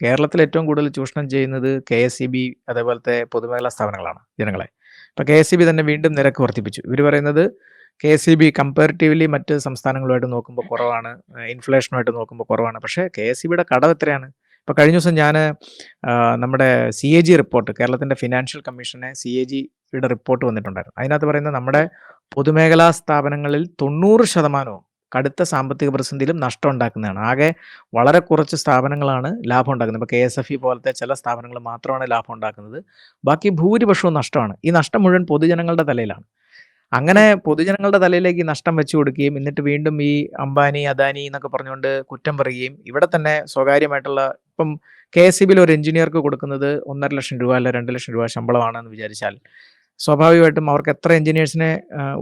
കേരളത്തിൽ ഏറ്റവും കൂടുതൽ ചൂഷണം ചെയ്യുന്നത് കെ എസ് ഇ ബി അതേപോലത്തെ പൊതുമേഖലാ സ്ഥാപനങ്ങളാണ് ജനങ്ങളെ. ഇപ്പൊ കെ എസ് ഇ ബി തന്നെ വീണ്ടും നിരക്ക് വർദ്ധിപ്പിച്ചു. ഇവർ പറയുന്നത് K S E B comparatively മറ്റ് സംസ്ഥാനങ്ങളുമായിട്ട് നോക്കുമ്പോൾ കുറവാണ് ഇൻഫ്ലേഷനുമായിട്ട് നോക്കുമ്പോൾ കുറവാണ്. പക്ഷേ കെ എസ് ഇ ബിയുടെ കടം എത്രയാണ്? ഇപ്പൊ കഴിഞ്ഞ ദിവസം ഞാൻ നമ്മുടെ സി എ ജി റിപ്പോർട്ട് കേരളത്തിന്റെ ഫിനാൻഷ്യൽ കമ്മീഷനെ സി എ ജിയുടെ റിപ്പോർട്ട് വന്നിട്ടുണ്ടായിരുന്നു. അതിനകത്ത് പറയുന്നത് നമ്മുടെ പൊതുമേഖലാ സ്ഥാപനങ്ങളിൽ തൊണ്ണൂറ് ശതമാനവും കടുത്ത സാമ്പത്തിക പ്രതിസന്ധിയിലും നഷ്ടം ഉണ്ടാക്കുന്നതാണ്. ആകെ വളരെ കുറച്ച് സ്ഥാപനങ്ങളാണ് ലാഭം ഉണ്ടാക്കുന്നത്. ഇപ്പോൾ കെ എസ് എഫ് ഇ പോലത്തെ ചില സ്ഥാപനങ്ങൾ മാത്രമാണ് ലാഭം ഉണ്ടാക്കുന്നത്. ബാക്കി ഭൂരിപക്ഷവും നഷ്ടമാണ്. ഈ നഷ്ടം മുഴുവൻ പൊതുജനങ്ങളുടെ തലയിലാണ്. അങ്ങനെ പൊതുജനങ്ങളുടെ തലയിലേക്ക് നഷ്ടം വെച്ചു കൊടുക്കുകയും എന്നിട്ട് വീണ്ടും ഈ അംബാനി അദാനി എന്നൊക്കെ പറഞ്ഞുകൊണ്ട് കുറ്റം പറയുകയും ഇവിടെ തന്നെ സ്വകാര്യമായിട്ടുള്ള ഇപ്പം കെ എസ് ബിയിൽ ഒരു എഞ്ചിനീയർക്ക് കൊടുക്കുന്നത് ഒന്നര ലക്ഷം രൂപ അല്ല രണ്ട് ലക്ഷം രൂപ ശമ്പളമാണെന്ന് വിചാരിച്ചാൽ സ്വാഭാവികമായിട്ടും അവർക്ക് എത്ര എഞ്ചിനീയേഴ്സിനെ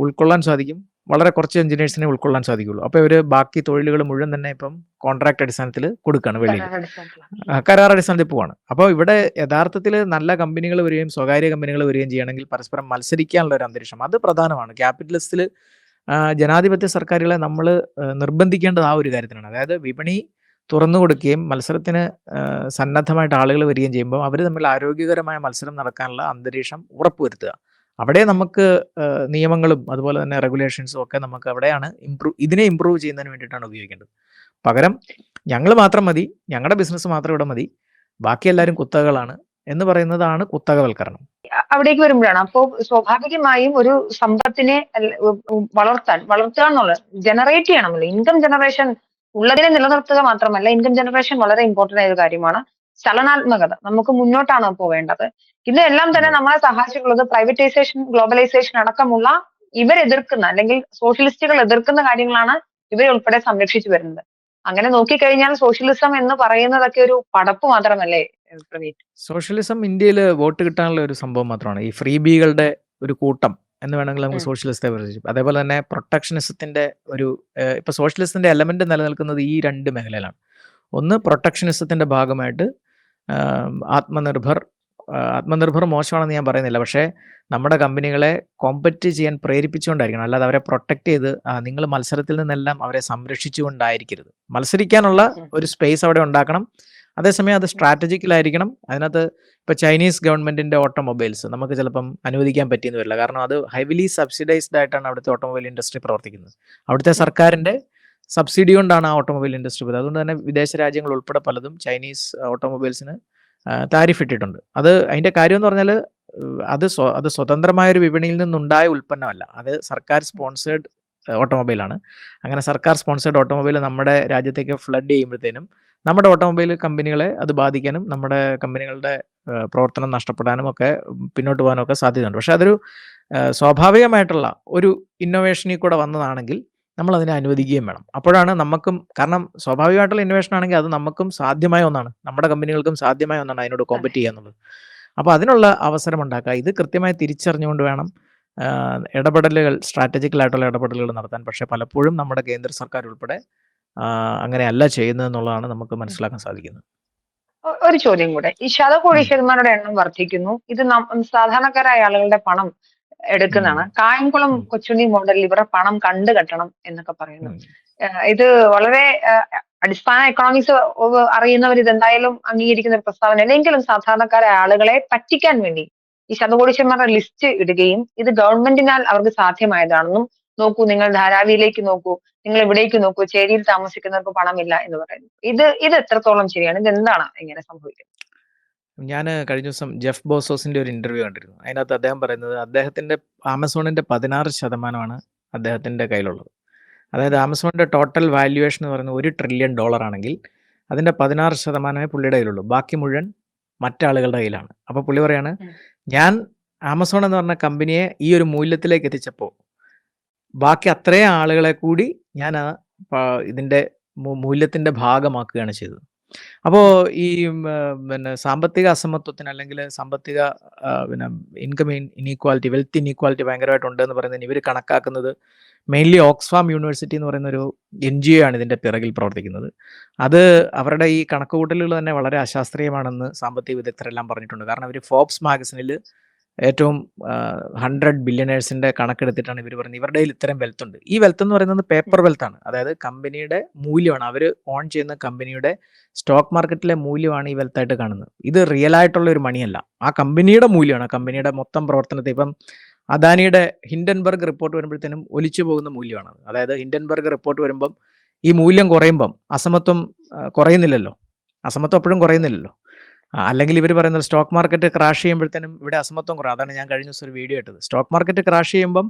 ഉൾക്കൊള്ളാൻ സാധിക്കും? വളരെ കുറച്ച് എഞ്ചിനീയേഴ്സിനെ ഉൾക്കൊള്ളാൻ സാധിക്കുള്ളൂ. അപ്പോൾ ഇവർ ബാക്കി തൊഴിലുകൾ മുഴുവൻ തന്നെ ഇപ്പം കോൺട്രാക്ട് അടിസ്ഥാനത്തിൽ കൊടുക്കുകയാണ് വെളിയിൽ. കരാർ അടിസ്ഥാനത്തിൽ പോവാണ്. അപ്പോൾ ഇവിടെ യഥാർത്ഥത്തിൽ നല്ല കമ്പനികൾ വരികയും സ്വകാര്യ കമ്പനികൾ വരികയും ചെയ്യണമെങ്കിൽ പരസ്പരം മത്സരിക്കാനുള്ള ഒരു അന്തരീക്ഷം. അത് പ്രധാനമാണ്. ക്യാപിറ്റലിസ്റ്റിൽ ജനാധിപത്യ സർക്കാരുകളെ നമ്മൾ നിർബന്ധിക്കേണ്ടത് ആ ഒരു കാര്യത്തിനാണ്. അതായത് വിപണി തുറന്നു കൊടുക്കുകയും മത്സരത്തിന് സന്നദ്ധമായിട്ട് ആളുകൾ വരികയും ചെയ്യുമ്പോൾ അവർ തമ്മിൽ ആരോഗ്യകരമായ മത്സരം നടക്കാനുള്ള അന്തരീക്ഷം ഉറപ്പുവരുത്തുക. അവിടെ നമുക്ക് നിയമങ്ങളും അതുപോലെ തന്നെ റെഗുലേഷൻസും ഒക്കെ നമുക്ക് അവിടെയാണ് ഇംപ്രൂവ് ഇതിനെ ഇമ്പ്രൂവ് ചെയ്യുന്നതിന് വേണ്ടിയിട്ടാണ് ഉപയോഗിക്കേണ്ടത്. പകരം ഞങ്ങൾ മാത്രം മതി ഞങ്ങളുടെ ബിസിനസ് മാത്രം ഇവിടെ മതി ബാക്കി എല്ലാവരും കുത്തകകളാണ് എന്ന് പറയുന്നതാണ് കുത്തകവൽക്കരണം. അവിടേക്ക് വരുമ്പോഴാണ്. അപ്പോ സ്വാഭാവികമായും ഒരു സമ്പത്തിനെ വളർത്താൻ വളർത്തുക എന്നുള്ളത് ജനറേറ്റ് ചെയ്യണമല്ലോ ഇൻകം ജനറേഷൻ ഉള്ളതിനെ നിലനിർത്തുക മാത്രമല്ല ഇൻകം ജനറേഷൻ വളരെ ഇമ്പോർട്ടന്റ് ആയ ഒരു കാര്യമാണ്. ചലനാത്മകത. നമുക്ക് മുന്നോട്ടാണ് പോവേണ്ടത്? ഇതെല്ലാം തന്നെ നമ്മളെ സഹായിച്ചിട്ടുള്ളത് പ്രൈവറ്റൈസേഷൻ ഗ്ലോബലൈസേഷൻ അടക്കമുള്ള ഇവരെതിർക്കുന്ന അല്ലെങ്കിൽ സോഷ്യലിസ്റ്റുകൾ എതിർക്കുന്ന കാര്യങ്ങളാണ് ഇവരെ ഉൾപ്പെടെ സംരക്ഷിച്ചു വരുന്നത്. അങ്ങനെ നോക്കിക്കഴിഞ്ഞാൽ സോഷ്യലിസം എന്ന് പറയുന്നതൊക്കെ ഒരു പടപ്പ് മാത്രമല്ലേ സോഷ്യലിസം ഇന്ത്യയിൽ വോട്ട് കിട്ടാനുള്ള ഒരു സംഭവം മാത്രമാണ്. ഈ ഫ്രീ ബികളുടെ ഒരു കൂട്ടം എന്ന് വേണമെങ്കിൽ നമുക്ക് സോഷ്യലിസ്റ്റെ വിഭജിക്കും അതേപോലെ തന്നെ പ്രൊട്ടക്ഷനിസത്തിന്റെ ഒരു ഇപ്പൊ സോഷ്യലിസത്തിന്റെ എലമെന്റ് നിലനിൽക്കുന്നത് ഈ രണ്ട് മേഖലയിലാണ്. ഒന്ന് പ്രൊട്ടക്ഷനിസത്തിന്റെ ഭാഗമായിട്ട് ആത്മനിർഭർ ആത്മനിർഭർ മോശമാണെന്ന് ഞാൻ പറയുന്നില്ല. പക്ഷേ നമ്മുടെ കമ്പനികളെ കോമ്പറ്റ് ചെയ്യാൻ പ്രേരിപ്പിച്ചുകൊണ്ടായിരിക്കണം. അല്ലാതെ അവരെ പ്രൊട്ടക്ട് ചെയ്ത് നിങ്ങൾ മത്സരത്തിൽ നിന്നെല്ലാം അവരെ സംരക്ഷിച്ചുകൊണ്ടായിരിക്കരുത്. മത്സരിക്കാനുള്ള ഒരു സ്പേസ് അവിടെ ഉണ്ടാക്കണം. അതേസമയം അത് സ്ട്രാറ്റജിക്കലായിരിക്കണം അതിനകത്ത് ഇപ്പൊ ചൈനീസ് ഗവൺമെന്റിന്റെ ഓട്ടോമൊബൈൽസ് നമുക്ക് ചിലപ്പം അനുവദിക്കാൻ പറ്റിയെന്ന് വരില്ല. കാരണം അത് ഹെവിലി സബ്സിഡൈസ്ഡ് ആയിട്ടാണ് അവിടുത്തെ ഓട്ടോമൊബൈൽ ഇൻഡസ്ട്രി പ്രവർത്തിക്കുന്നത്. അവിടുത്തെ സർക്കാരിന്റെ സബ്സിഡി കൊണ്ടാണ് ആ ഓട്ടോമൊബൈൽ ഇൻഡസ്ട്രി പോയത്. അതുകൊണ്ട് തന്നെ വിദേശ രാജ്യങ്ങൾ ഉൾപ്പെടെ പലതും ചൈനീസ് ഓട്ടോമൊബൈൽസിന് താരിഫ് ഇട്ടിട്ടുണ്ട്. അത് അതിന്റെ കാര്യം എന്ന് പറഞ്ഞാൽ അത് അത് സ്വതന്ത്രമായ ഒരു വിപണിയിൽ നിന്നുണ്ടായ ഉൽപ്പന്നമല്ല. അത് സർക്കാർ സ്പോൺസേഡ് ഓട്ടോമൊബൈലാണ്. അങ്ങനെ സർക്കാർ സ്പോൺസേഡ് ഓട്ടോമൊബൈൽ നമ്മുടെ രാജ്യത്തേക്ക് ഫ്ലഡ് ചെയ്യുമ്പോഴത്തേനും നമ്മുടെ ഓട്ടോമൊബൈൽ കമ്പനികളെ അത് ബാധിക്കാനും നമ്മുടെ കമ്പനികളുടെ പ്രവർത്തനം നഷ്ടപ്പെടാനും ഒക്കെ പിന്നോട്ട് പോകാനും ഒക്കെ സാധ്യതയുണ്ട്. പക്ഷെ അതൊരു സ്വാഭാവികമായിട്ടുള്ള ഒരു ഇന്നോവേഷനിൽ കൂടെ വന്നതാണെങ്കിൽ നമ്മൾ അതിനെ അനുവദിക്കുകയും വേണം. അപ്പോഴാണ് നമുക്കും കാരണം സ്വാഭാവികമായിട്ടുള്ള ഇന്നോവേഷൻ ആണെങ്കിൽ അത് നമുക്കും സാധ്യമായ ഒന്നാണ്. നമ്മുടെ കമ്പനികൾക്കും സാധ്യമായ ഒന്നാണ് അതിനോട് കോമ്പറ്റ് ചെയ്യുക എന്നുള്ളത് അപ്പോൾ അതിനുള്ള അവസരം ഉണ്ടാക്കുക ഇത് കൃത്യമായി തിരിച്ചറിഞ്ഞുകൊണ്ട് വേണം ഇടപെടലുകൾ സ്ട്രാറ്റജിക്കലായിട്ടുള്ള ഇടപെടലുകൾ നടത്താൻ. പക്ഷേ പലപ്പോഴും നമ്മുടെ കേന്ദ്ര സർക്കാർ ഉൾപ്പെടെ അങ്ങനെയല്ല ചെയ്യുന്നത് എന്നുള്ളതാണ് നമുക്ക് മനസ്സിലാക്കാൻ സാധിക്കുന്നത്. ഒരു ചോദ്യം കൂടെ. ഈ ശതകോടീശ്വരന്മാരുടെ എണ്ണം വർദ്ധിക്കുന്നു. ഇത് സാധാരണക്കാരായ ആളുകളുടെ പണം എടുക്കുന്നതാണ്. കായംകുളം. കൊച്ചുണ്ണി മോഡലിൽ ഇവരുടെ പണം കണ്ടു കെട്ടണം എന്നൊക്കെ പറയുന്നു. ഇത് വളരെ അടിസ്ഥാന എക്കണോമിക്സ് അറിയുന്നവർ ഇത് എന്തായാലും അംഗീകരിക്കുന്ന ഒരു പ്രസ്താവന അല്ലെങ്കിലും സാധാരണക്കാരെ ആളുകളെ പറ്റിക്കാൻ വേണ്ടി ഈ ശതകോടീശ്വരന്മാരുടെ ലിസ്റ്റ് ഇടുകയും ഇത് ഗവൺമെന്റിനാൽ അവർക്ക് സാധ്യമായതാണെന്നും നോക്കൂ നിങ്ങൾ ധാരാവിയിലേക്ക് നോക്കൂ നിങ്ങൾ ഇവിടേക്ക് നോക്കൂ ചേരിയിൽ താമസിക്കുന്നവർക്ക് പണമില്ല എന്ന് പറയുന്നു. ഇത് ഇത് എത്രത്തോളം ശരിയാണ്? ഇത് എന്താണ് ഇങ്ങനെ സംഭവിക്കുന്നത്? ഞാൻ കഴിഞ്ഞ ദിവസം ജെഫ് ബോസോസിന്റെ ഒരു ഇന്റർവ്യൂ കണ്ടിരുന്നു. അതിനകത്ത് അദ്ദേഹം പറയുന്നത് അദ്ദേഹത്തിന്റെ ആമസോണിന്റെ പതിനാറ് ശതമാനമാണ് അദ്ദേഹത്തിന്റെ കയ്യിലുള്ളത്. അതായത് ആമസോണിന്റെ ടോട്ടൽ വാല്യുവേഷൻ എന്ന് പറയുന്നത് ഒരു ട്രില്യൺ ഡോളർ ആണെങ്കിൽ അതിന്റെ പതിനാറ് ശതമാനമേ പുള്ളിയുടെ കയ്യിലുള്ളൂ. ബാക്കി മുഴുവൻ മറ്റാളുകളുടെ കയ്യിലാണ്. അപ്പോൾ പുള്ളി പറയാണ് ഞാൻ ആമസോൺ എന്ന് പറഞ്ഞ കമ്പനിയെ ഈ ഒരു മൂല്യത്തിലേക്ക് എത്തിച്ചപ്പോൾ ബാക്കി അത്രയും ആളുകളെ കൂടി ഞാൻ ഇതിന്റെ മൂല്യത്തിന്റെ ഇതിന്റെ മൂല്യത്തിന്റെ ഭാഗമാക്കുകയാണ് ചെയ്തത്. അപ്പോ ഈ പിന്നെ സാമ്പത്തിക അസമത്വത്തിന് അല്ലെങ്കിൽ സാമ്പത്തിക പിന്നെ ഇൻകം ഇനീക്വാലിറ്റി വെൽത്ത് ഇനീക്വാലിറ്റി ഭയങ്കരമായിട്ട് ഉണ്ടെന്ന് പറയുന്നതിന് ഇവർ കണക്കാക്കുന്നത് മെയിൻലി ഓക്സ്ഫാം യൂണിവേഴ്സിറ്റി എന്ന് പറയുന്ന ഒരു എൻ ജി ഒ ആണ് ഇതിന്റെ പിറകിൽ പ്രവർത്തിക്കുന്നത്. അത് അവരുടെ ഈ കണക്കുകൂട്ടലുകൾ തന്നെ വളരെ അശാസ്ത്രീയമാണെന്ന് സാമ്പത്തിക വിദഗ്ധരെല്ലാം പറഞ്ഞിട്ടുണ്ട്. കാരണം അവർ ഫോബ്സ് മാഗസിനിൽ ഏറ്റവും ഹൺഡ്രഡ് ബില്യണേഴ്സിന്റെ കണക്കെടുത്തിട്ടാണ് ഇവർ പറയുന്നത്. ഇവരുടെ കയ്യിൽ ഇത്തരം വെൽത്ത് ഉണ്ട്. ഈ വെൽത്ത് എന്ന് പറയുന്നത് പേപ്പർ വെൽത്ത് ആണ്. അതായത് കമ്പനിയുടെ മൂല്യമാണ്. അവർ ഓൺ ചെയ്യുന്ന കമ്പനിയുടെ സ്റ്റോക്ക് മാർക്കറ്റിലെ മൂല്യമാണ് ഈ വെൽത്ത് ആയിട്ട് കാണുന്നത്. ഇത് റിയൽ ആയിട്ടുള്ള ഒരു മണിയല്ല ആ കമ്പനിയുടെ മൂല്യമാണ്. കമ്പനിയുടെ മൊത്തം പ്രവർത്തനത്തെ ഇപ്പം അദാനിയുടെ ഹിൻഡൻബർഗ് റിപ്പോർട്ട് വരുമ്പോഴത്തേനും ഒലിച്ചു പോകുന്ന മൂല്യമാണ് അതായത് ഹിൻഡൻബർഗ് റിപ്പോർട്ട് വരുമ്പം ഈ മൂല്യം കുറയുമ്പം അസമത്വം കുറയുന്നില്ലല്ലോ. അസമത്വം എപ്പോഴും കുറയുന്നില്ലല്ലോ. അല്ലെങ്കിൽ ഇവർ പറയുന്നത് സ്റ്റോക്ക് മാർക്കറ്റ് ക്രാഷ് ചെയ്യുമ്പോഴത്തേനും ഇവിടെ അസമത്വം കുറയും. അതാണ് ഞാൻ കഴിഞ്ഞ ദിവസം ഒരു വീഡിയോ ഇട്ടത്. സ്റ്റോക്ക് മാർക്കറ്റ് ക്രാഷ് ചെയ്യുമ്പം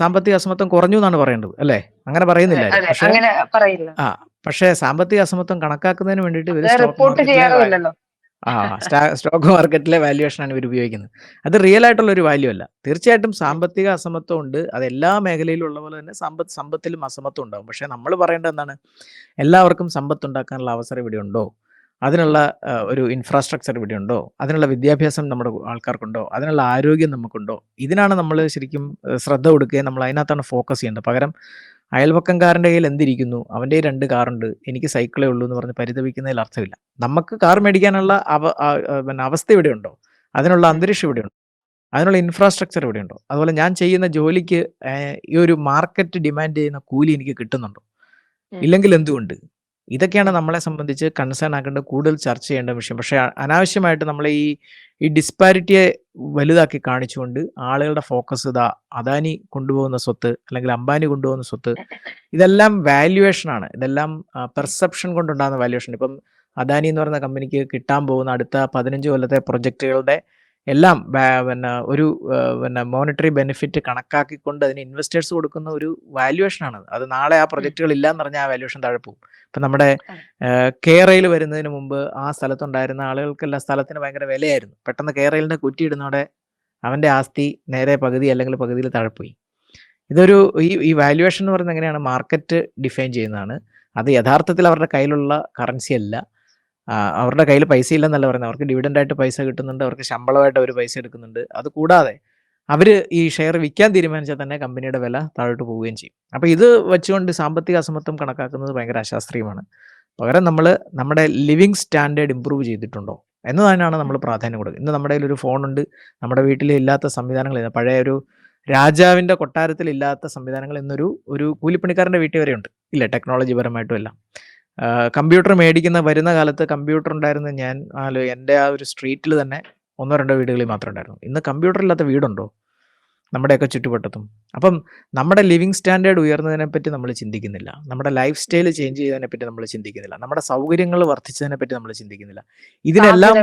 സാമ്പത്തിക അസമത്വം കുറഞ്ഞു എന്നാണ് പറയേണ്ടത് അല്ലേ? അങ്ങനെ പറയുന്നില്ല പക്ഷേ ആ പക്ഷേ സാമ്പത്തിക അസമത്വം കണക്കാക്കുന്നതിന് വേണ്ടിയിട്ട് ആ സ്റ്റോക്ക് മാർക്കറ്റിലെ വാല്യുവേഷൻ ആണ് ഇവർ ഉപയോഗിക്കുന്നത്. അത് റിയൽ ആയിട്ടുള്ള ഒരു വാല്യൂ അല്ല. തീർച്ചയായിട്ടും സാമ്പത്തിക അസമത്വം ഉണ്ട്. അത് എല്ലാ മേഖലയിലും ഉള്ള പോലെ തന്നെ സമ്പത്ത് സമ്പത്തിലും അസമത്വം ഉണ്ടാകും പക്ഷേ നമ്മൾ പറയേണ്ടത് എന്താണ്? എല്ലാവർക്കും സമ്പത്ത് ഉണ്ടാക്കാനുള്ള അവസരം ഇവിടെ ഉണ്ടോ? അതിനുള്ള ഒരു ഇൻഫ്രാസ്ട്രക്ചർ ഇവിടെ ഉണ്ടോ അതിനുള്ള വിദ്യാഭ്യാസം നമ്മുടെ ആൾക്കാർക്കുണ്ടോ? അതിനുള്ള ആരോഗ്യം നമുക്കുണ്ടോ? ഇതിനാണ് നമ്മൾ ശരിക്കും ശ്രദ്ധ കൊടുക്കുകയും നമ്മൾ അതിനകത്താണ് ഫോക്കസ് ചെയ്യേണ്ടത്. പകരം അയൽപക്കംകാരന്റെ കയ്യിൽ എന്തിരിക്കുന്നു? അവന്റെ രണ്ട് കാറുണ്ട്. എനിക്ക് സൈക്കിളേ ഉള്ളൂ എന്ന് പറഞ്ഞ് പരിതപിക്കുന്നതിൽ അർത്ഥമില്ല. നമുക്ക് കാർ മേടിക്കാനുള്ള അവ പിന്നെ അവസ്ഥ ഇവിടെ ഉണ്ടോ അതിനുള്ള അന്തരീക്ഷം ഇവിടെ ഉണ്ടോ അതിനുള്ള ഇൻഫ്രാസ്ട്രക്ചർ ഇവിടെ ഉണ്ടോ അതുപോലെ ഞാൻ ചെയ്യുന്ന ജോലിക്ക് ഈ ഒരു മാർക്കറ്റ് ഡിമാൻഡ് ചെയ്യുന്ന കൂലി എനിക്ക് കിട്ടുന്നുണ്ടോ. ഇല്ലെങ്കിൽ എന്തുകൊണ്ട്? ഇതൊക്കെയാണ് നമ്മളെ സംബന്ധിച്ച് കൺസേൺ ആക്കേണ്ട കൂടുതൽ ചർച്ച ചെയ്യേണ്ട വിഷയം. പക്ഷേ അനാവശ്യമായിട്ട് നമ്മൾ ഈ ഈ ഡിസ്പാരിറ്റിയെ വലുതാക്കി കാണിച്ചുകൊണ്ട് ആളുകളുടെ ഫോക്കസ് ഇതാ അദാനി കൊണ്ടുപോകുന്ന സ്വത്ത് അല്ലെങ്കിൽ അംബാനി കൊണ്ടുപോകുന്ന സ്വത്ത് ഇതെല്ലാം വാല്യുവേഷൻ ആണ്. ഇതെല്ലാം പെർസെപ്ഷൻ കൊണ്ടുണ്ടാകുന്ന വാല്യുവേഷൻ ഇപ്പം അദാനി എന്ന് പറയുന്ന കമ്പനിക്ക് കിട്ടാൻ പോകുന്ന അടുത്ത പതിനഞ്ച് കൊല്ലത്തെ പ്രൊജക്റ്റുകളുടെ എല്ലാം പിന്നെ ഒരു പിന്നെ മോണിറ്ററി ബെനിഫിറ്റ് കണക്കാക്കിക്കൊണ്ട് അതിന് ഇൻവെസ്റ്റേഴ്സ് കൊടുക്കുന്ന ഒരു വാല്യുവേഷൻ ആണ് അത് നാളെ ആ പ്രൊജക്റ്റുകൾ ഇല്ലാന്ന് പറഞ്ഞാൽ ആ വാല്യുവേഷൻ താഴെ പോകും. ഇപ്പം നമ്മുടെ കേരയിൽ വരുന്നതിന് മുമ്പ് ആ സ്ഥലത്തുണ്ടായിരുന്ന ആളുകൾക്കെല്ലാം സ്ഥലത്തിന് ഭയങ്കര വിലയായിരുന്നു. പെട്ടെന്ന് കേരളിനെ കുറ്റിയിടുന്നതോടെ അവന്റെ ആസ്തി നേരെ പകുതി അല്ലെങ്കിൽ പകുതിയിൽ താഴെ പോയി ഇതൊരു ഈ ഈ വാല്യുവേഷൻ എന്ന് പറയുന്നത് എങ്ങനെയാണ്? മാർക്കറ്റ് ഡിഫൈൻ ചെയ്യുന്നതാണ്. അത് യഥാർത്ഥത്തിൽ അവരുടെ കയ്യിലുള്ള കറൻസി അല്ല. അവരുടെ കയ്യിൽ പൈസ ഇല്ലെന്നല്ല പറയുന്നത്. അവർക്ക് ഡിവിഡന്റ് ആയിട്ട് പൈസ കിട്ടുന്നുണ്ട് അവർക്ക് ശമ്പളമായിട്ട് അവർ പൈസ എടുക്കുന്നുണ്ട്. അത് കൂടാതെ അവർ ഈ ഷെയർ വിൽക്കാൻ തീരുമാനിച്ചാൽ തന്നെ കമ്പനിയുടെ വില താഴോട്ട് പോവുകയും ചെയ്യും. അപ്പോൾ ഇത് വെച്ചുകൊണ്ട് സാമ്പത്തിക അസമത്വം കണക്കാക്കുന്നത് ഭയങ്കര അശാസ്ത്രീയമാണ്. പകരം നമ്മൾ നമ്മുടെ ലിവിങ് സ്റ്റാൻഡേർഡ് ഇമ്പ്രൂവ് ചെയ്തിട്ടുണ്ടോ എന്നതിനാണ് നമ്മൾ പ്രാധാന്യം കൊടുക്കുന്നത്. ഇന്ന് നമ്മുടെ കയ്യിലൊരു ഫോണുണ്ട് നമ്മുടെ വീട്ടിൽ ഇല്ലാത്ത സംവിധാനങ്ങൾ പഴയ ഒരു രാജാവിന്റെ കൊട്ടാരത്തിൽ ഇല്ലാത്ത സംവിധാനങ്ങൾ ഇന്നൊരു ഒരു കൂലിപ്പണിക്കാരന്റെ വീട്ടിൽ വരെയുണ്ട്. ഇല്ല ടെക്നോളജി പരമായിട്ടും എല്ലാം കമ്പ്യൂട്ടർ മേടിക്കുന്ന വരുന്ന കാലത്ത് കമ്പ്യൂട്ടർ ഉണ്ടായിരുന്ന ഞാൻ ആലോ എന്റെ ആ ഒരു സ്ട്രീറ്റിൽ തന്നെ ഒന്നോ രണ്ടോ വീടുകളിൽ മാത്രമേ ഉണ്ടായിരുന്നു. ഇന്ന് കമ്പ്യൂട്ടർ ഇല്ലാത്ത വീടുണ്ടോ? നമ്മുടെയൊക്കെ ചുറ്റുവട്ടത്തും. അപ്പം നമ്മുടെ ലിവിങ് സ്റ്റാൻഡേർഡ് ഉയർന്നതിനെ പറ്റി നമ്മൾ ചിന്തിക്കുന്നില്ല. നമ്മുടെ ലൈഫ് സ്റ്റൈൽ ചേഞ്ച് ചെയ്തതിനെ പറ്റി നമ്മൾ ചിന്തിക്കുന്നില്ല. നമ്മുടെ സൗകര്യങ്ങൾ വർദ്ധിച്ചതിനെ പറ്റി നമ്മൾ ചിന്തിക്കുന്നില്ല. ഇതിനെല്ലാം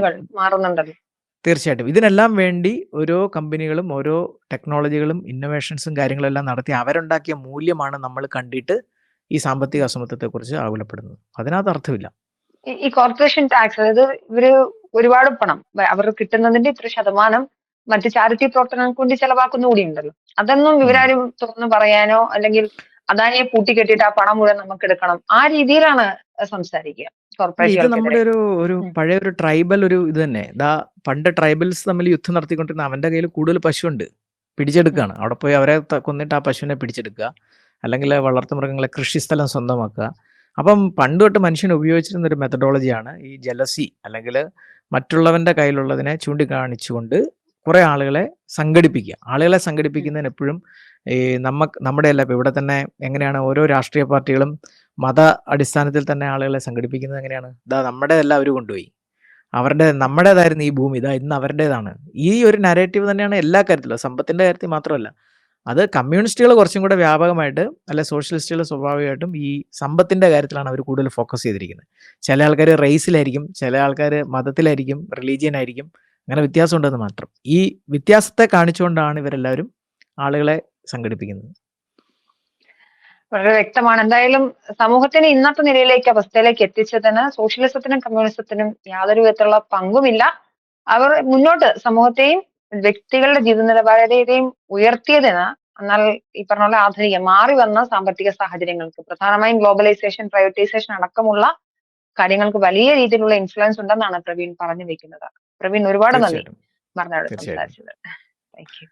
തീർച്ചയായിട്ടും. ഇതിനെല്ലാം വേണ്ടി ഓരോ കമ്പനികളും ഓരോ ടെക്നോളജികളും ഇന്നോവേഷൻസും കാര്യങ്ങളെല്ലാം നടത്തി അവരുണ്ടാക്കിയ മൂല്യമാണ് നമ്മൾ കണ്ടിട്ട് ഈ സാമ്പത്തിക അസമത്വത്തെക്കുറിച്ച് ആകുലപ്പെടുന്നത്. അതിനകത്ത് അർത്ഥമില്ല. ഈ- കോർപ്പറേഷൻ ടാക്സ് അതായത് ഇവർ ഒരുപാട് പണം അവർക്ക് അവർ കിട്ടുന്നതിന്റെ ഇത്ര ശതമാനം മറ്റ് ചാരിറ്റി പ്രവർത്തനങ്ങൾക്ക് വേണ്ടി ചെലവാക്കുന്ന കൂടി ഉണ്ടല്ലോ അതൊന്നും ഇവരാരും തുറന്നു പറയാനോ അല്ലെങ്കിൽ അദാനിയെ പൂട്ടിക്കെട്ടിട്ട് ആ പണം മുഴുവൻ നമുക്ക് എടുക്കണം ആ രീതിയിലാണ് സംസാരിക്കുക ഇത് നമ്മുടെ ഒരു ഒരു പഴയ ഒരു ട്രൈബൽ ഒരു ഇത് തന്നെ. ഇതാ പണ്ട് ട്രൈബൽസ് തമ്മിൽ യുദ്ധം നടത്തിക്കൊണ്ടിരുന്ന അവന്റെ കയ്യിൽ കൂടുതൽ പശുവുണ്ട്. പിടിച്ചെടുക്കുകയാണ് അവിടെ പോയി അവരെ കൊന്നിട്ട് ആ പശുവിനെ പിടിച്ചെടുക്കുക. അല്ലെങ്കിൽ വളർത്തുമൃഗങ്ങളെ കൃഷിസ്ഥലം സ്വന്തമാക്കുക. അപ്പം പണ്ട് തൊട്ട് മനുഷ്യൻ ഉപയോഗിച്ചിരുന്ന ഒരു മെത്തഡോളജിയാണ് ഈ ജലസി അല്ലെങ്കിൽ മറ്റുള്ളവന്റെ കയ്യിലുള്ളതിനെ ചൂണ്ടിക്കാണിച്ചുകൊണ്ട് കുറേ ആളുകളെ സംഘടിപ്പിക്കുക. ആളുകളെ സംഘടിപ്പിക്കുന്നതിന് എപ്പോഴും ഈ നമുക്ക് നമ്മുടെ അല്ല ഇപ്പൊ ഇവിടെ തന്നെ എങ്ങനെയാണ് ഓരോ രാഷ്ട്രീയ പാർട്ടികളും മത അടിസ്ഥാനത്തിൽ തന്നെ ആളുകളെ സംഘടിപ്പിക്കുന്നത് എങ്ങനെയാണ്? ഇതാ നമ്മുടെ എല്ലാം അവർ കൊണ്ടുപോയി. അവരുടെ നമ്മുടേതായിരുന്നു ഈ ഭൂമി. ഇതാ ഇന്ന് അവരുടേതാണ്. ഈ ഒരു നരേറ്റീവ് തന്നെയാണ് എല്ലാ കാര്യത്തിലും. സമ്പത്തിന്റെ കാര്യത്തിൽ മാത്രമല്ല. അത് കമ്മ്യൂണിസ്റ്റുകൾ കുറച്ചും കൂടെ വ്യാപകമായിട്ട് അല്ലെ സോഷ്യലിസ്റ്റുകൾ സ്വാഭാവികമായിട്ടും ഈ സമ്പത്തിന്റെ കാര്യത്തിലാണ് അവർ കൂടുതൽ ഫോക്കസ് ചെയ്തിരിക്കുന്നത്. ചില ആൾക്കാർ റേസിലായിരിക്കും ചില ആൾക്കാർ മതത്തിലായിരിക്കും റിലീജിയൻ ആയിരിക്കും അങ്ങനെ വ്യത്യാസം ഉണ്ടെന്ന് മാത്രം. ഈ വ്യത്യാസത്തെ കാണിച്ചുകൊണ്ടാണ് ഇവരെല്ലാവരും ആളുകളെ സംഘടിപ്പിക്കുന്നത്. വളരെ വ്യക്തമാണ്. എന്തായാലും സമൂഹത്തിന് ഇന്നത്തെ നിലയിലേക്ക് അവസ്ഥയിലേക്ക് എത്തിച്ചതിന് സോഷ്യലിസത്തിനും കമ്മ്യൂണിസത്തിനും യാതൊരു വിധത്തിലുള്ള പങ്കുമില്ല. അവർ മുന്നോട്ട് സമൂഹത്തെയും വ്യക്തികളുടെ ജീവിത നിലവാരത്തെയും ഉയർത്തിയതിന് എന്നാൽ ഈ പറഞ്ഞ പോലെ ആധുനിക മാറി വന്ന സാമ്പത്തിക സാഹചര്യങ്ങൾക്ക് പ്രധാനമായും ഗ്ലോബലൈസേഷൻ പ്രൈവറ്റൈസേഷൻ അടക്കമുള്ള കാര്യങ്ങൾക്ക് വലിയ രീതിയിലുള്ള ഇൻഫ്ലുവൻസ് ഉണ്ടെന്നാണ് പ്രവീൺ പറഞ്ഞു വെക്കുന്നത്. പ്രവീൺ ഒരുപാട് നന്ദി. പറഞ്ഞു മറന്നോട് സംസാരിച്ചത് താങ്ക് യു